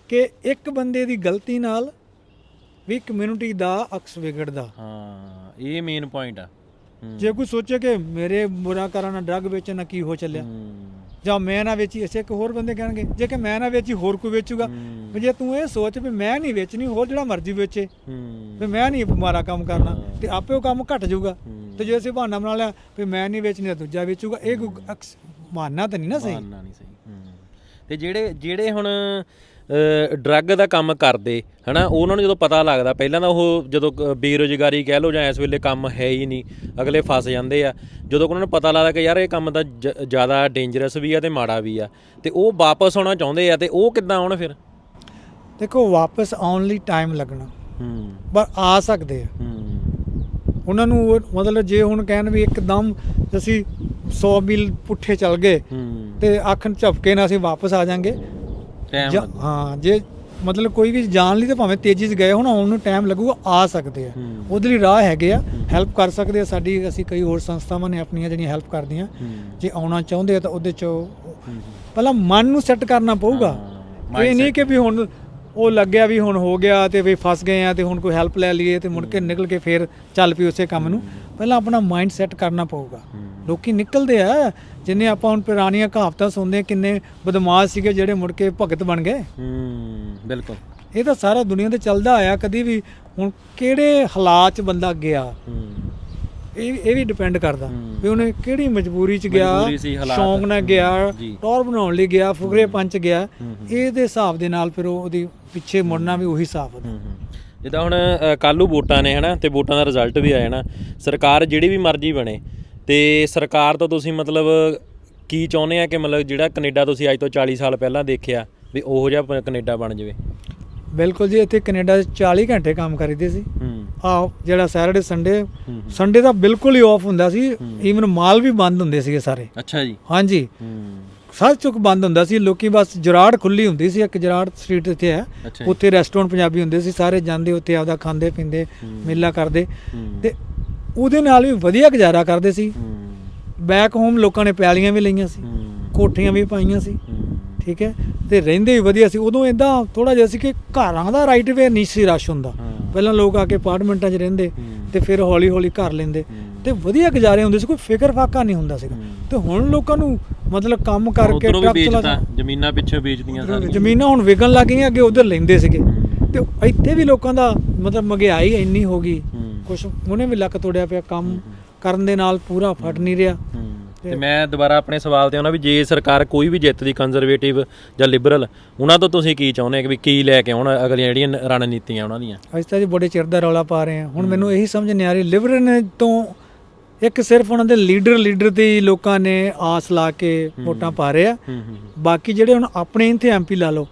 ਕਿ ਇੱਕ ਬੰਦੇ ਦੀ ਗਲਤੀ ਨਾਲ ਵੀ ਕਮਿਊਨਿਟੀ ਦਾ ਅਕਸ ਵਿਗੜਦਾ। ਹਾਂ ਇਹ ਮੇਨ ਪੁਆਇੰਟ ਆ। ਜੇ ਕੋਈ ਸੋਚੇ ਕਿ ਮੇਰੇ ਬੁਰਾ ਕਰਾਂ ਨਾ ਡਰੱਗ ਵੇਚਣ ਕੀ ਹੋ ਚੱਲਿਆ? ਜਾਂ ਮੈਂ ਨਾ ਵੇਚੀ ਇਸੇ ਇੱਕ ਹੋਰ ਬੰਦੇ ਕਹਿਣਗੇ ਜੇ ਕਿ ਮੈਂ ਨਾ ਵੇਚੀ ਹੋਰ ਕੋਈ ਵੇਚੂਗਾ। ਵੀ ਜੇ ਤੂੰ ਇਹ ਸੋਚ ਵੀ ਮੈਂ ਨਹੀਂ ਵੇਚਣੀ ਹੋਰ ਜਿਹੜਾ ਮਰਜ਼ੀ ਵੇਚੇ ਵੀ ਮੈਂ ਨਹੀਂ ਮਾਰਾ ਕੰਮ ਕਰਨਾ। ਤੇ ਆਪੇ ਉਹ ਕੰਮ ਘਟ ਜਾਊਗਾ। ਤੇ ਜੇ ਅਸੀਂ ਬਹਾਨਾ ਬਣਾ ਲਿਆ ਵੀ ਮੈਂ ਨਹੀਂ ਵੇਚਣੀ ਤਾਂ ਦੂਜਾ ਵੇਚੂਗਾ ਇਹ ਬਹਾਨਾ ਤਾਂ ਨਹੀਂ ਨਾ ਸਹੀ ਮਾਨਣਾ ਨਹੀਂ ਸਹੀ ਹੂੰ ਤੇ ਜਿਹੜੇ ਜਿਹੜੇ ਹੁਣ ਡਰੱਗ ਦਾ ਕੰਮ ਕਰਦੇ ਹਨਾ? ਉਹਨਾਂ ਨੂੰ ਜਦੋਂ ਪਤਾ ਲੱਗਦਾ ਪਹਿਲਾਂ ਤਾਂ ਉਹ ਜਦੋਂ ਬੇਰੁਜ਼ਗਾਰੀ ਕਹਿ ਲਓ ਜਾਂ ਇਸ ਵੇਲੇ ਕੰਮ ਹੈ ਹੀ ਨਹੀਂ ਅਗਲੇ ਫਸ ਜਾਂਦੇ ਆ। ਜਦੋਂ ਉਹਨਾਂ ਨੂੰ ਪਤਾ ਲੱਗਦਾ ਕਿ ਯਾਰ ਇਹ ਕੰਮ ਤਾਂ ਜ਼ਿਆਦਾ ਡੇਂਜਰਸ ਵੀ ਆ ਤੇ ਮਾੜਾ ਵੀ ਆ। ਤੇ ਉਹ ਵਾਪਸ ਆਉਣਾ ਚਾਹੁੰਦੇ ਆ ਤੇ ਉਹ ਕਿੱਦਾਂ ਆਉਣ ਫਿਰ? ਦੇਖੋ ਵਾਪਸ ਆਉਣ ਲਈ ਟਾਈਮ ਲੱਗਣਾ। ਹੂੰ। ਪਰ ਆ ਸਕਦੇ ਆ। ਹੂੰ। ਉਹਨਾਂ ਨੂੰ ਮਤਲਬ ਜੇ ਹੁਣ ਕਹਿਣ ਵੀ ਇੱਕਦਮ ਅਸੀਂ 100 ਮੀਲ ਪੁੱਠੇ ਚੱਲ ਗਏ ਤੇ ਅੱਖ ਝਪਕੇ ਨਾਲ ਅਸੀਂ ਵਾਪਸ ਆ ਜਾਾਂਗੇ ਟਾਈਮ ਹਾਂ ਜੇ ਮਤਲਬ ਕੋਈ ਵੀ ਜਾਣ ਲਈ ਤਾਂ ਭਾਵੇਂ ਤੇਜ਼ੀ 'ਚ ਗਏ ਹੁਣ ਆਉਣ ਨੂੰ ਟਾਈਮ ਲੱਗੂਗਾ ਆ ਸਕਦੇ ਆ। ਹੂੰ। ਉਹਦੇ ਲਈ ਰਾਹ ਹੈਗੇ ਆ ਹੈਲਪ ਕਰ ਸਕਦੇ ਆ। ਸਾਡੀ ਅਸੀਂ ਕਈ ਹੋਰ ਸੰਸਥਾਵਾਂ ਨੇ ਆਪਣੀਆਂ ਜਿਹੜੀਆਂ ਹੈਲਪ ਕਰਦੀਆਂ। ਹੂੰ। ਜੇ ਆਉਣਾ ਚਾਹੁੰਦੇ ਆ ਤਾਂ ਉਹਦੇ 'ਚ ਉਹ- ਪਹਿਲਾਂ ਮਨ ਨੂੰ ਸੈੱਟ ਕਰਨਾ ਪਊਗਾ। ਹਾਂ, ਇਹ ਨਹੀਂ ਕਿ ਵੀ ਹੁਣ ਉਹ ਲੱਗਿਆ ਵੀ ਹੁਣ ਹੋ ਗਿਆ ਤੇ ਵੀ ਫਸ ਗਏ ਆ ਤੇ ਹੁਣ ਕੋਈ ਹੈਲਪ ਲੈ ਲਈਏ ਤੇ ਮੁੜ ਕੇ ਨਿਕਲ ਕੇ ਫੇਰ ਚੱਲ ਪਈ ਉਸੇ ਕੰਮ ਨੂੰ। ਪਹਿਲਾਂ ਆਪਣਾ ਮਾਈਂਡ ਸੈੱਟ ਕਰਨਾ ਪਊਗਾ। ਲੋਕੀ ਨਿਕਲਦੇ ਆ। ਜਿੰਨੇ ਆਪਾਂ ਹੁਣ ਪੁਰਾਣੀਆਂ ਕਹਾਵਤਾਂ ਸੁਣਦੇ ਕਿੰਨੇ ਬਦਮਾਸ਼ ਸੀਗੇ ਜਿਹੜੇ ਮੁੜ ਕੇ ਭਗਤ ਬਣ ਗਏ। ਹੂੰ ਬਿਲਕੁਲ। ਇਹ ਤਾਂ ਸਾਰਾ ਦੁਨੀਆ ਤੇ ਚੱਲਦਾ ਆਇਆ। ਕਦੀ ਵੀ ਹੁਣ ਕਿਹੜੇ ਹਾਲਾਤ 'ਚ ਬੰਦਾ ਗਿਆ? ਹੂੰ। ਇਹ ਇਹ ਵੀ ਡਿਪੈਂਡ ਕਰਦਾ। ਵੀ ਉਹਨੇ ਕਿਹੜੀ ਮਜਬੂਰੀ 'ਚ ਗਿਆ। ਸ਼ੌਂਕ ਨਾਲ ਗਿਆ। ਟੌਰ ਬਣਾਉਣ ਲਈ ਗਿਆ ਫੁਕਰੇ ਪੰਚ ਗਿਆ। ਇਹਦੇ ਹਿਸਾਬ ਦੇ ਨਾਲ ਫਿਰ ਉਹ- ਉਹਦੀ ਪਿੱਛੇ ਮੁੜਨਾ ਵੀ ਉਹੀ ਹਿਸਾਬ ਹੁੰਦਾ ਜਿੱਦਾਂ ਹੁਣ ਕੱਲੂ ਵੋਟਾਂ ਨੇ ਹਨਾ ਤੇ ਵੋਟਾਂ ਦਾ ਰਿਜ਼ਲਟ ਵੀ ਆ ਜਾਣਾ ਸਰਕਾਰ ਜਿਹੜੀ ਵੀ ਮਰਜ਼ੀ ਬਣੇ ਤੇ ਸਰਕਾਰ ਤੋਂ ਤੁਸੀਂ ਮਤਲਬ ਕੀ ਚਾਹੁੰਦੇ ਆ ਕਿ ਮਤਲਬ ਜਿਹੜਾ ਕੈਨੇਡਾ ਤੁਸੀਂ ਅੱਜ ਤੋਂ 40 ਸਾਲ ਪਹਿਲਾਂ ਦੇਖਿਆ ਵੀ ਉਹੋ ਜਿਹਾ ਕੈਨੇਡਾ ਬਣ ਜਾਵੇ ਬਿਲਕੁਲ ਜੀ ਇੱਥੇ ਕੈਨੇਡਾ 'ਚ 40 ਘੰਟੇ ਕੰਮ ਕਰੀਦੇ ਸੀ। ਹੂੰ। ਜਿਹੜਾ ਸੈਟਰਡੇ ਸੰਡੇ ਸੰਡੇ ਤਾਂ ਬਿਲਕੁਲ ਹੀ ਆਫ ਹੁੰਦਾ ਸੀ। ਈਵਨ ਮਾਲ ਵੀ ਬੰਦ ਹੁੰਦੇ ਸੀਗੇ ਸਾਰੇ। ਅੱਛਾ ਜੀ। ਹਾਂਜੀ। ਸਭ ਚੁੱਕ ਬੰਦ ਹੁੰਦਾ ਸੀ। ਲੋਕੀ ਬਸ ਜਰਾੜ ਖੁੱਲੀ ਹੁੰਦੀ ਸੀ। ਇੱਕ ਜਰਾੜ ਸਟਰੀਟ ਇੱਥੇ ਹੈ। ਉੱਥੇ ਰੈਸਟੋਰੈਂਟ ਪੰਜਾਬੀ ਹੁੰਦੇ ਸੀ। ਸਾਰੇ ਜਾਂਦੇ ਉੱਥੇ ਆਪਦਾ ਖਾਂਦੇ ਪੀਂਦੇ ਮੇਲਾ ਕਰਦੇ। ਤੇ ਉਹਦੇ ਨਾਲ ਵੀ ਵਧੀਆ ਗੁਜ਼ਾਰਾ ਕਰਦੇ ਸੀ। ਬੈਕ ਹੋਮ ਲੋਕਾਂ ਨੇ ਪਿਆਲੀਆਂ ਵੀ ਲਈਆਂ ਸੀ। ਕੋਠੀਆਂ ਵੀ ਪਾਈਆਂ ਸੀ। ਠੀਕ ਹੈ ਤੇ ਰਹਿੰਦੇ ਵੀ ਵਧੀਆ ਸੀ ਉਦੋਂ ਇਦਾਂ ਥੋੜਾ ਜਿਹਾ ਸੀ ਕਿ ਘਰਾਂ ਦਾ ਰਾਈਟ ਵੇ ਨਹੀਂ ਸੀ ਰਸ਼ ਹੁੰਦਾ। ਪਹਿਲਾਂ ਲੋਕ ਆ ਕੇ ਅਪਾਰਟਮੈਂਟਾਂ 'ਚ ਰਹਿੰਦੇ। ਤੇ ਫਿਰ ਹੌਲੀ ਹੌਲੀ ਘਰ ਲੈਂਦੇ। ਤੇ ਵਧੀਆ ਗੁਜ਼ਾਰੇ ਹੁੰਦੇ ਸੀ ਕੋਈ ਫਿਕਰ ਫਾਕਾ ਨਹੀਂ ਹੁੰਦਾ ਸੀਗਾ। ਤੇ ਹੁਣ ਲੋਕਾਂ ਨੂੰ ਮਤਲਬ ਕੰਮ ਕਰਕੇ ਟਰੱਕ ਚਲਾ ਜ਼ਮੀਨਾਂ ਪਿੱਛੇ ਵੇਚਦੀਆਂ ਸਾਰੀਆਂ ਜ਼ਮੀਨਾਂ ਹੁਣ ਵਿਕਣ ਲੱਗ ਗਈਆਂ ਅੱਗੇ ਉਧਰ ਲੈਂਦੇ ਸੀਗੇ। ਤੇ ਇੱਥੇ ਵੀ ਲੋਕਾਂ ਦਾ ਮਤਲਬ ਮਹਿੰਗਾਈ ਇੰਨੀ ਹੋ ਗਈ। ਕੁਛ ਉਹਨੇ ਵੀ ਲੱਕ ਤੋੜਿਆ ਪਿਆ ਕੰਮ ਕਰਨ ਦੇ ਨਾਲ ਪੂਰਾ ਫਟ ਨਹੀਂ ਰਿਹਾ। ਤੇ ਮੈਂ ਦੁਬਾਰਾ ਆਪਣੇ ਸਵਾਲ ਤੇ ਆਉਣਾ ਵੀ ਜੇ ਸਰਕਾਰ ਕੋਈ ਵੀ ਜਿੱਤਦੀ ਕੰਜ਼ਰਵੇਟਿਵ ਜਾਂ ਲਿਬਰਲ ਉਹਨਾਂ ਤੋਂ ਤੁਸੀਂ ਕੀ ਚਾਹੁੰਦੇ ਕਿ ਕੀ ਲੈ ਕੇ ਆਉਣ ਅਗਲੀਆਂ ਜਿਹੜੀਆਂ ਰਣਨੀਤੀਆਂ ਉਹਨਾਂ ਦੀਆਂ? ਅਸੀਂ ਤਾਂ ਜੀ ਬੜੇ ਚਿਰ ਦਾ ਰੌਲਾ ਪਾ ਰਹੇ ਹਾਂ। ਹੁਣ ਮੈਨੂੰ ਇਹੀ ਸਮਝ ਨਹੀਂ ਆ ਰਹੀ ਲਿਬਰਲ ਤੋਂ ਇੱਕ ਸਿਰਫ ਉਹਨਾਂ ਦੇ ਲੀਡਰ ਲੀਡਰ ਤੇ ਹੀ ਲੋਕਾਂ ਨੇ ਆਸ ਲਾ ਕੇ ਵੋਟਾਂ ਪਾ ਰਹੇ ਆ। ਬਾਕੀ ਜਿਹੜੇ ਹੁਣ ਆਪਣੇ ਇੱਥੇ ਐਮਪੀ ਲਾ ਲਓ।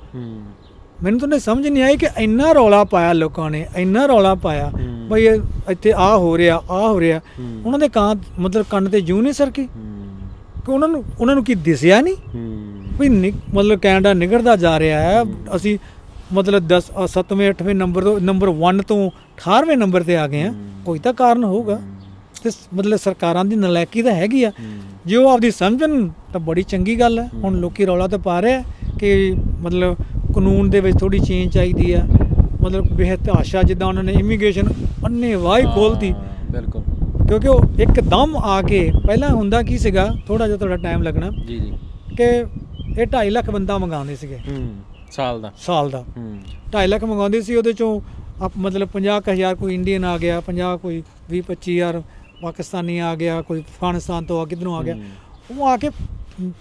ਮੈਨੂੰ ਤਾਂ ਸਮਝ ਨਹੀਂ ਆਈ ਕਿ ਇੰਨਾ ਰੌਲਾ ਪਾਇਆ ਲੋਕਾਂ ਨੇ ਇੰਨਾ ਰੌਲਾ ਪਾਇਆ। ਬਈ ਇੱਥੇ ਆ ਹੋ ਰਿਹਾ ਆ ਹੋ ਰਿਹਾ। ਉਹਨਾਂ ਦੇ ਕਾਂ ਮਤਲਬ ਕੰਨ ਤੇ ਜੂ ਨਹੀਂ ਸਰਕੀ। ਕਿ ਉਹਨਾਂ ਨੂੰ ਉਹਨਾਂ ਨੂੰ ਕੀ ਦਿਸਿਆ ਨਹੀਂ? ਵੀ ਨਿ- ਮਤਲਬ ਕੈਨੇਡਾ ਨਿਗੜਦਾ ਜਾ ਰਿਹਾ ਹੈ। ਅਸੀਂ ਮਤਲਬ 10 7ਵੇਂ 8ਵੇਂ ਨੰਬਰ ਤੋਂ ਨੰਬਰ 1 ਤੋਂ 18ਵੇਂ ਨੰਬਰ ਤੇ ਆ ਗਏ ਆ ਕੋਈ ਤਾਂ ਕਾਰਨ ਹੋਊਗਾ। ਤੇ ਸ- ਮਤਲਬ ਸਰਕਾਰਾਂ ਦੀ ਨਲਾਇਕੀ ਤਾਂ ਹੈਗੀ ਆ। ਜੇ ਉਹ ਆਪਦੀ ਸਮਝਣ ਤਾਂ ਬੜੀ ਚੰਗੀ ਗੱਲ ਹੈ। ਹੁਣ ਲੋਕੀ ਰੌਲਾ ਤਾਂ ਪਾ ਰਹੇ ਕਿ ਮਤਲਬ ਕਾਨੂੰਨ ਦੇ ਵਿੱਚ ਥੋੜੀ ਚੇਂਜ ਚਾਹੀਦੀ ਆ। ਮਤਲਬ ਬੇਹਤਾਸ਼ਾ ਜਿੱਦਾਂ ਉਹਨਾਂ ਨੇ ਇਮੀਗ੍ਰੇਸ਼ਨ ਅੰਨੇ ਵਾਹੀ ਖੋਲਤੀ ਹਾਂ, ਬਿਲਕੁਲ। ਕਿਉਂਕਿ ਉਹ ਇੱਕਦਮ ਆ ਕੇ ਪਹਿਲਾਂ ਹੁੰਦਾ ਕੀ ਸੀਗਾ ਥੋੜਾ ਜਿਹਾ ਤੁਹਾਡਾ ਟਾਈਮ ਲੱਗਣਾ ਜੀ ਜੀ। ਕਿ ਇਹ 2.5 ਲੱਖ ਬੰਦਾ ਮੰਗਾਉਂਦੇ ਸੀਗੇ। ਹੂੰ ਸਾਲ ਦਾ। ਸਾਲ ਦਾ। ਹੂੰ। 2.5 ਲੱਖ ਮੰਗਾਉਂਦੇ ਸੀ ਉਹਦੇ ਚੋਂ ਆਪ ਮਤਲਬ 50000 ਕੋਈ ਇੰਡੀਅਨ ਆ ਗਿਆ 50 ਕੋਈ 20 25000 ਪਾਕਿਸਤਾਨੀ ਆ ਗਿਆ ਕੋਈ ਅਫਗਾਨਿਸਤਾਨ ਤੋਂ ਆ ਕਿਧਰੋਂ ਆ ਗਿਆ। ਉਹ ਆ ਕੇ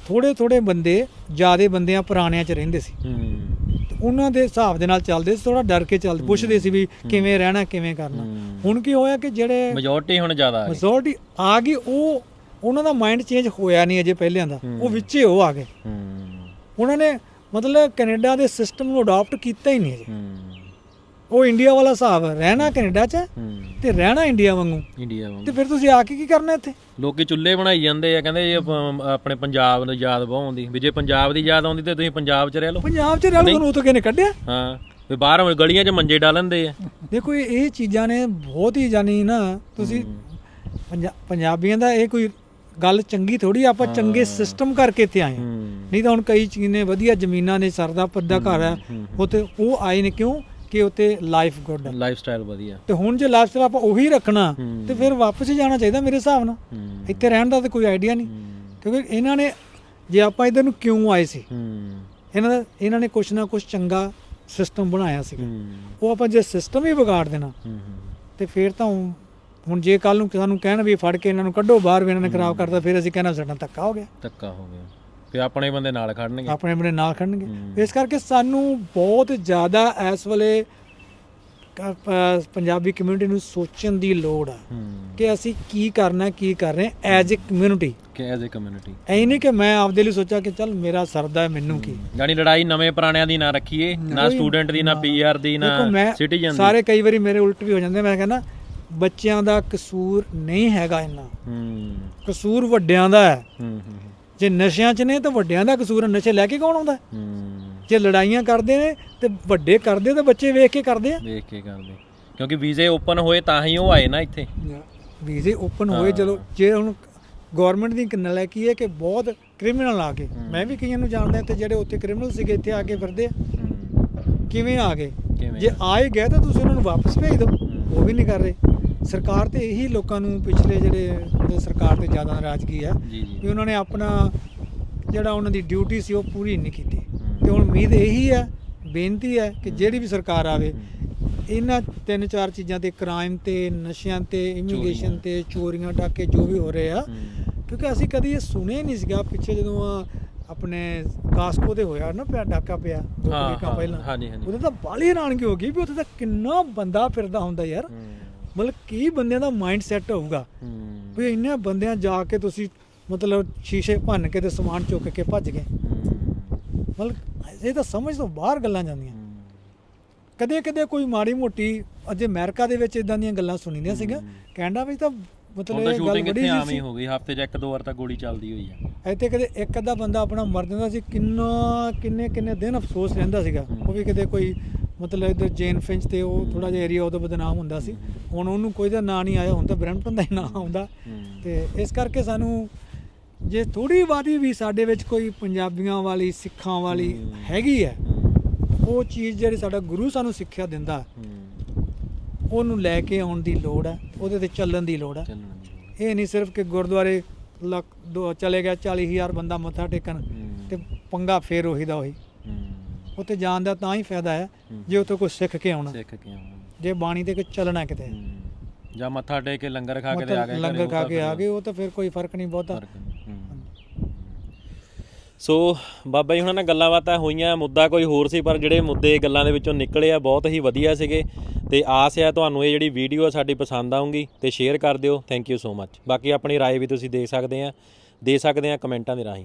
ਥੋੜੇ ਥੋੜੇ ਬੰਦੇ ਜਿਆਦੇ ਬੰਦਿਆਂ ਪੁਰਾਣਿਆਂ 'ਚ ਰਹਿੰਦੇ ਸੀ। ਹੂੰ। ਤੇ ਉਹਨਾਂ ਦੇ ਹਿਸਾਬ ਦੇ ਨਾਲ ਚੱਲਦੇ ਸੀ ਥੋੜਾ ਡਰ ਕੇ ਚੱਲਦੇ ਪੁੱਛਦੇ ਸੀ ਵੀ ਕਿਵੇਂ ਰਹਿਣਾ ਕਿਵੇਂ ਕਰਨਾ। ਹੁਣ ਕੀ ਹੋਇਆ ਕਿ ਜਿਹੜੇ ਮੈਜੋਰਟੀ ਹੁਣ ਜ਼ਿਆਦਾ ਆ ਗਈ ਮੈਜੋਰਟੀ ਆ ਗਈ ਉਹ ਉਹਨਾਂ ਦਾ ਮਾਈਂਡ ਚੇਂਜ ਹੋਇਆ ਨਹੀਂ ਅਜੇ ਪਹਿਲਿਆਂ ਦਾ। ਉਹ ਵਿੱਚੇ ਉਹ ਆ ਗਏ। ਉਹਨਾਂ ਨੇ ਮਤਲਬ ਕੈਨੇਡਾ ਦੇ ਸਿਸਟਮ ਨੂੰ ਅਡਾਪਟ ਕੀਤਾ ਹੀ ਨਹੀਂ ਅਜੇ। ਉਹ ਇੰਡੀਆ ਵਾਲਾ ਹਿਸਾਬ ਹੈ। ਰਹਿਣਾ ਕੈਨੇਡਾ 'ਚ ਹੈ ਤੇ ਰਹਿਣਾ ਇੰਡੀਆ ਵਾਂਗੂ। ਇੰਡੀਆ ਵਾਂਗ। ਤੇ ਫਿਰ ਤੁਸੀਂ ਆ ਕੇ ਕੀ ਕਰਨਾ ਇੱਥੇ? ਲੋਕੀ ਚੁੱਲ੍ਹੇ ਬਣਾਈ ਜਾਂਦੇ ਆ ਕਹਿੰਦੇ ਇਹ ਆਪ- ਆਪਣੇ ਪੰਜਾਬ ਨੂੰ ਯਾਦ ਬਹੁਤ ਆਉਂਦੀ। ਵੀ ਜੇ ਪੰਜਾਬ ਦੀ ਯਾਦ ਆਉਂਦੀ ਤੇ ਤੁਸੀਂ ਪੰਜਾਬ 'ਚ ਰਹਿ ਲਓ। ਪੰਜਾਬ 'ਚ ਰਹਿ ਲਓ ਤੁਹਾਨੂੰ ਉਤੋਂ ਕਿਹਨੇ ਕੱਢਿਆ? ਹਾਂ। ਵੀ ਬਾਹਰ ਗਲੀਆਂ 'ਚ ਮੰਜੇ ਡਾਲਣਦੇ ਆ। ਦੇਖੋ ਇਹ ਇਹ ਚੀਜ਼ਾਂ ਨੇ ਬਹੁਤ ਹੀ ਜਾਨੀ ਨਾ ਤੁਸੀਂ ਪੰਜਾ- ਪੰਜਾਬੀਆਂ ਦਾ ਇਹ ਕੋਈ ਗੱਲ ਚੰਗੀ ਥੋੜੀ ਆਪਾਂ ਚੰਗੇ ਸਿਸਟਮ ਕਰਕੇ ਇੱਥੇ ਆਏ ਹਾਂ। ਹੂੰ। ਨਹੀਂ ਤਾਂ ਹੁਣ ਕਈ ਚੀਜ਼ਾਂ ਵਧੀਆ ਜ਼ਮੀਨਾਂ ਨੇ ਸਰਦਾ ਪੱਦਾ ਘਰ ਹੈ। ਉੱਥੇ ਉਹ ਆਏ ਨੇ ਕਿਉਂ? ਕਿ ਉੱਥੇ ਲਾਈਫ ਗੁੱਡ ਹੈ ਲਾਈਫ ਸਟਾਈਲ ਵਧੀਆ। ਤੇ ਹੁਣ ਜੇ ਲਾਈਫ ਸਟਾਈਲ ਆਪਾਂ ਉਹੀ ਰੱਖਣਾ। ਤੇ ਫਿਰ ਵਾਪਸ ਹੀ ਜਾਣਾ ਚਾਹੀਦਾ ਮੇਰੇ ਹਿਸਾਬ ਨਾਲ। ਇੱਥੇ ਰਹਿਣ ਦਾ ਤਾਂ ਕੋਈ ਆਈਡੀਆ ਨਹੀਂ। ਕਿਉਂਕਿ ਇਹਨਾਂ ਨੇ ਜੇ ਆਪਾਂ ਇਧਰ ਨੂੰ ਕਿਉਂ ਆਏ ਸੀ? ਇਹਨਾਂ ਦਾ ਇਹਨਾਂ ਨੇ ਕੁਛ ਨਾ ਕੁਛ ਚੰਗਾ ਸਿਸਟਮ ਬਣਾਇਆ ਸੀ ਉਹ ਆਪਾਂ ਜੇ ਸਿਸਟਮ ਹੀ ਵਿਗਾੜ ਦੇਣਾ ਤੇ ਫਿਰ ਤਾਂ ਹੁਣ- ਹੁਣ ਜੇ ਕੱਲ ਨੂੰ ਸਾਨੂੰ ਕਹਿਣ ਵੀ ਫੜ ਕੇ ਇਹਨਾਂ ਨੂੰ ਕੱਢੋ ਬਾਹਰ ਵੀ ਇਹਨਾਂ ਨੇ ਖਰਾਬ ਕਰਤਾ ਫਿਰ ਅਸੀਂ ਕਹਿਣਾ ਸਾਡਾ ਧੱਕਾ ਹੋ ਗਿਆ। ਧੱਕਾ ਹੋ ਗਿਆ। ਤੇ ਆਪਣੇ ਬੰਦੇ ਨਾਲ ਖੜਨਗੇ। ਆਪਣੇ ਆਪਣੇ ਨਾਲ ਖੜਨਗੇ। ਇਸ ਕਰਕੇ ਸਾਨੂੰ ਬਹੁਤ ਜ਼ਿਆਦਾ ਇਸ ਵੇਲੇ ਪੰਜਾਬੀ ਕਮਿਊਨਿਟੀ ਨੂੰ ਸੋਚਣ ਦੀ ਲੋੜ ਆ ਕਿ ਅਸੀਂ ਕੀ ਕਰਨਾ ਕੀ ਕਰ ਰਹੇ ਐਜ਼ ਅ ਕਮਿਊਨਿਟੀ ਕਿ ਐਜ਼ ਅ ਕਮਿਊਨਿਟੀ ਐ ਨਹੀਂ ਕਿ ਮੈਂ ਆਪਦੇ ਲਈ ਸੋਚਾਂ ਕਿ ਚੱਲ ਮੇਰਾ ਸਰਦਾ ਹੈ ਮੈਨੂੰ ਕੀ। ਯਾਨੀ ਲੜਾਈ ਨਵੇਂ ਪੁਰਾਣਿਆਂ ਦੀ ਨਾ ਰੱਖੀਏ ਨਾ ਸਟੂਡੈਂਟ ਦੀ ਨਾ ਪੀਆਰ ਦੀ ਨਾ ਸਿਟੀਜ਼ਨ ਦੀ। ਸਾਰੇ ਕਈ ਵਾਰੀ ਮੇਰੇ ਉਲਟ ਵੀ ਹੋ ਜਾਂਦੇ ਮੈਂ ਕਹਿੰਦਾ ਬੱਚਿਆਂ ਦਾ ਕਸੂਰ ਨਹੀਂ ਹੈਗਾ ਇੰਨਾ। ਹੂੰ। ਕਸੂਰ ਵੱਡਿਆਂ ਦਾ ਹੈ ਹੂੰ ਹੂੰ। ਜੇ ਨਸ਼ਿਆਂ 'ਚ ਨੇ ਤਾਂ ਵੱਡਿਆਂ ਦਾ ਕਸੂਰ ਹੈ ਨਸ਼ੇ ਲੈ ਕੇ ਕੌਣ ਆਉਂਦਾ? ਜੇ ਲੜਾਈਆਂ ਕਰਦੇ ਨੇ ਤੇ ਵੱਡੇ ਕਰਦੇ ਤੇ ਬੱਚੇ ਵੇਖ ਕੇ ਕਰਦੇ ਆ। ਦੇਖ ਕੇ ਕਰਦੇ। ਕਿਉਂਕਿ ਵੀਜ਼ੇ ਓਪਨ ਹੋਏ ਤਾਂ ਹੀ ਉਹ ਆਏ ਨਾ ਇੱਥੇ। ਵੀਜ਼ੇ ਓਪਨ ਹੋਏ ਚਲੋ ਜੇ ਹੁਣ ਗਵਰਨਮੈਂਟ ਦੀ ਕਿੰਨਾ ਕੀ ਹੈ ਕਿ ਬਹੁਤ ਕ੍ਰਿਮੀਨਲ ਆ ਗਏ ਮੈਂ ਵੀ ਕਈਆਂ ਨੂੰ ਜਾਣਦਾ ਤੇ ਜਿਹੜੇ ਉੱਥੇ ਕ੍ਰਿਮੀਨਲ ਸੀਗੇ ਇੱਥੇ ਆ ਕੇ ਫਿਰਦੇ ਕਿਵੇਂ ਆ ਗਏ? ਜੇ ਆਏ ਗਏ ਤਾਂ ਤੁਸੀਂ ਉਹਨਾਂ ਨੂੰ ਵਾਪਸ ਭੇਜ ਦਿਓ। ਉਹ ਵੀ ਨਹੀਂ ਕਰ ਰਹੇ। ਸਰਕਾਰ ਤੇ ਇਹੀ ਲੋਕਾਂ ਨੂੰ ਪਿਛਲੇ ਜਿਹੜੇ ਸਰਕਾਰ ਤੇ ਜ਼ਿਆਦਾ ਨਾਰਾਜ਼ਗੀ ਹੈ ਵੀ ਉਹਨਾਂ ਨੇ ਆਪਣਾ ਜਿਹੜਾ ਉਹਨਾਂ ਦੀ ਡਿਊਟੀ ਸੀ ਉਹ ਪੂਰੀ ਨਹੀਂ ਕੀਤੀ ਤੇ ਹੁਣ ਉਮੀਦ ਇਹੀ ਹੈ ਬੇਨਤੀ ਹੈ ਕਿ ਜਿਹੜੀ ਵੀ ਸਰਕਾਰ ਆਵੇ ਇਹਨਾਂ ਤਿੰਨ ਚਾਰ ਚੀਜ਼ਾਂ ਤੇ ਕ੍ਰਾਈਮ ਤੇ ਨਸ਼ਿਆਂ ਤੇ ਇਮੀਗ੍ਰੇਸ਼ਨ। ਤੇ ਚੋਰੀਆਂ ਡਾਕੇ ਜੋ ਵੀ ਹੋ ਰਹੇ ਆ। ਕਿਉਂਕਿ ਅਸੀਂ ਕਦੀ ਇਹ ਸੁਣਿਆ ਹੀ ਨਹੀਂ ਸੀਗਾ ਪਿੱਛੇ ਜਦੋਂ ਆ ਆਪਣੇ ਕਾਸਕੋ ਦੇ ਹੋਇਆ ਨਾ ਪਿਆ ਡਾਕਾ ਪਿਆ ਦੋ ਵੀਕਾਂ ਪਹਿਲਾਂ। ਉਹਦੇ ਤਾਂ ਬਾਲੀ ਹੈਰਾਨਗੀ ਹੋ ਗਈ ਵੀ ਉੱਥੇ ਤਾਂ ਕਿੰਨਾ ਬੰਦਾ ਫਿਰਦਾ ਹੁੰਦਾ ਯਾਰ। ਮਤਲਬ ਕੀ ਬੰਦਿਆਂ ਦਾ ਮਾਈਂਡ ਸੈੱਟ ਹੋਊਗਾ। ਵੀ ਇੰਨੇ ਬੰਦਿਆਂ ਜਾ ਕੇ ਤੁਸੀਂ ਮਤਲਬ ਸ਼ੀਸ਼ੇ ਭੰਨ ਕੇ ਤੇ ਸਮਾਨ ਚੁੱਕ ਕੇ ਭੱਜ ਗਏ। ਮਤਲਬ ਇਹ ਤਾਂ ਸਮਝ ਤੋਂ ਬਾਹਰ ਗੱਲਾਂ ਜਾਂਦੀਆਂ। ਕਦੇ ਕਦੇ ਕੋਈ ਮਾੜੀ ਮੋਟੀ ਅਜੇ ਅਮਰੀਕਾ ਦੇ ਵਿੱਚ ਇਦਾਂ ਦੀਆਂ ਗੱਲਾਂ ਸੁਣੀਆਂ ਸੀਗੀਆਂ। ਕੈਨੇਡਾ ਵਿੱਚ ਤਾਂ ਮਤਲਬ ਇਹ ਗੱਲ ਬੜੀ ਆਮ ਹੀ ਹੋ ਗਈ। ਹਫ਼ਤੇ 'ਚ ਇੱਕ ਦੋ ਵਾਰ ਤਾਂ ਗੋਲੀ ਚੱਲਦੀ ਹੋਈ ਆ। ਇੱਥੇ ਕਦੇ ਇੱਕ ਅੱਧਾ ਬੰਦਾ ਆਪਣਾ ਮਰ ਜਾਂਦਾ ਸੀ। ਕਿੰਨਾ ਕਿੰਨੇ ਕਿੰਨੇ ਦਿਨ ਅਫਸੋਸ ਰਹਿੰਦਾ ਸੀਗਾ। ਉਹ ਵੀ ਕਿਤੇ ਕੋਈ ਮਤਲਬ ਇਧਰ ਜੇਨ ਫਿੰਚ ਤੇ ਉਹ ਥੋੜਾ ਜਿਹਾ ਏਰੀਆ ਉਹਦਾ ਬਦਨਾਮ ਹੁੰਦਾ ਸੀ ਹੁਣ ਉਹਨੂੰ ਕੋਈ ਦਾ ਨਾਂ ਨਹੀਂ ਆਇਆ ਹੁਣ ਤਾਂ ਬ੍ਰੈਂਪਟਨ ਦਾ ਹੀ ਨਾਂ ਆਉਂਦਾ। ਤੇ ਇਸ ਕਰਕੇ ਸਾਨੂੰ ਜੇ ਥੋੜੀ ਬਾਦੀ ਵੀ ਸਾਡੇ ਵਿੱਚ ਕੋਈ ਪੰਜਾਬੀਆਂ ਵਾਲੀ ਸਿੱਖਾਂ ਵਾਲੀ। ਹੈਗੀ ਹੈ। ਉਹ ਚੀਜ਼ ਜਿਹੜੀ ਸਾਡਾ ਗੁਰੂ ਸਾਨੂੰ ਸਿੱਖਿਆ ਦਿੰਦਾ। ਉਹਨੂੰ ਲੈ ਕੇ ਆਉਣ ਦੀ ਲੋੜ ਹੈ ਉਹਦੇ ਤੇ ਚੱਲਣ ਦੀ ਲੋੜ ਹੈ। ਇਹ ਨਹੀਂ ਸਿਰਫ ਕਿ ਗੁਰਦੁਆਰੇ ਲੱਖ ਚਲੇ ਗਿਆ 40000 ਬੰਦਾ ਮੱਥਾ ਟੇਕਣ। ਤੇ ਪੰਗਾ ਫੇਰ ਉਹੀ ਦਾ ਉਹੀ। ਉੱਥੇ ਜਾਣ ਦਾ ਤਾਂ ਹੀ ਫਾਇਦਾ ਹੈ ਹੂੰ। ਜੇ ਉੱਥੇ ਕੁਝ ਸਿੱਖ ਕੇ ਆਉਣਾ ਸਿੱਖ ਕੇ ਆਉਣਾ ਜੇ ਬਾਣੀ ਤੇ ਕੋਈ ਚੱਲਣਾ ਕਿਤੇ ਹੂੰ। ਜਾਂ ਮੱਥਾ ਟੇਕ ਕੇ ਲੰਗਰ ਖਾ ਕੇ ਤੇ ਆ ਮਤਲਬ ਗਏ ਲੰਗਰ ਘਰੇ, ਖਾ ਉਹ ਕੇ ਤਾਂ ਆ ਫਿਰ ਗਏ ਉਹ ਤਾਂ ਫਿਰ ਕੋਈ ਫਰਕ ਨਹੀਂ ਬਹੁਤਾ ਫਰਕ ਨਹੀਂ। ਹੂੰ। ਸੋ ਬਾਬਾ ਜੀ ਹੁਣਾਂ ਨਾਲ ਗੱਲਾਂ ਬਾਤਾਂ ਹੋਈਆਂ ਮੁੱਦਾ ਕੋਈ ਹੋਰ ਸੀ ਪਰ ਜਿਹੜੇ ਮੁੱਦੇ ਗੱਲਾਂ ਦੇ ਵਿੱਚੋਂ ਨਿਕਲੇ ਆ ਬਹੁਤ ਹੀ ਵਧੀਆ ਸੀਗੇ ਤੇ ਆਸ ਆ ਤੁਹਾਨੂੰ ਇਹ ਜਿਹੜੀ ਵੀਡੀਓ ਆ ਸਾਡੀ ਪਸੰਦ ਆਊਗੀ ਤੇ ਸ਼ੇਅਰ ਕਰ ਦਿਓ ਥੈਂਕ ਯੂ ਸੋ ਮੱਚ ਬਾਕੀ ਆਪਣੀ رائے ਵੀ ਤੁਸੀਂ ਦੇ ਸਕਦੇ ਆ ਦੇ ਸਕਦੇ ਆ ਕਮੈਂਟਾਂ ਦੇ ਰਾਹੀਂ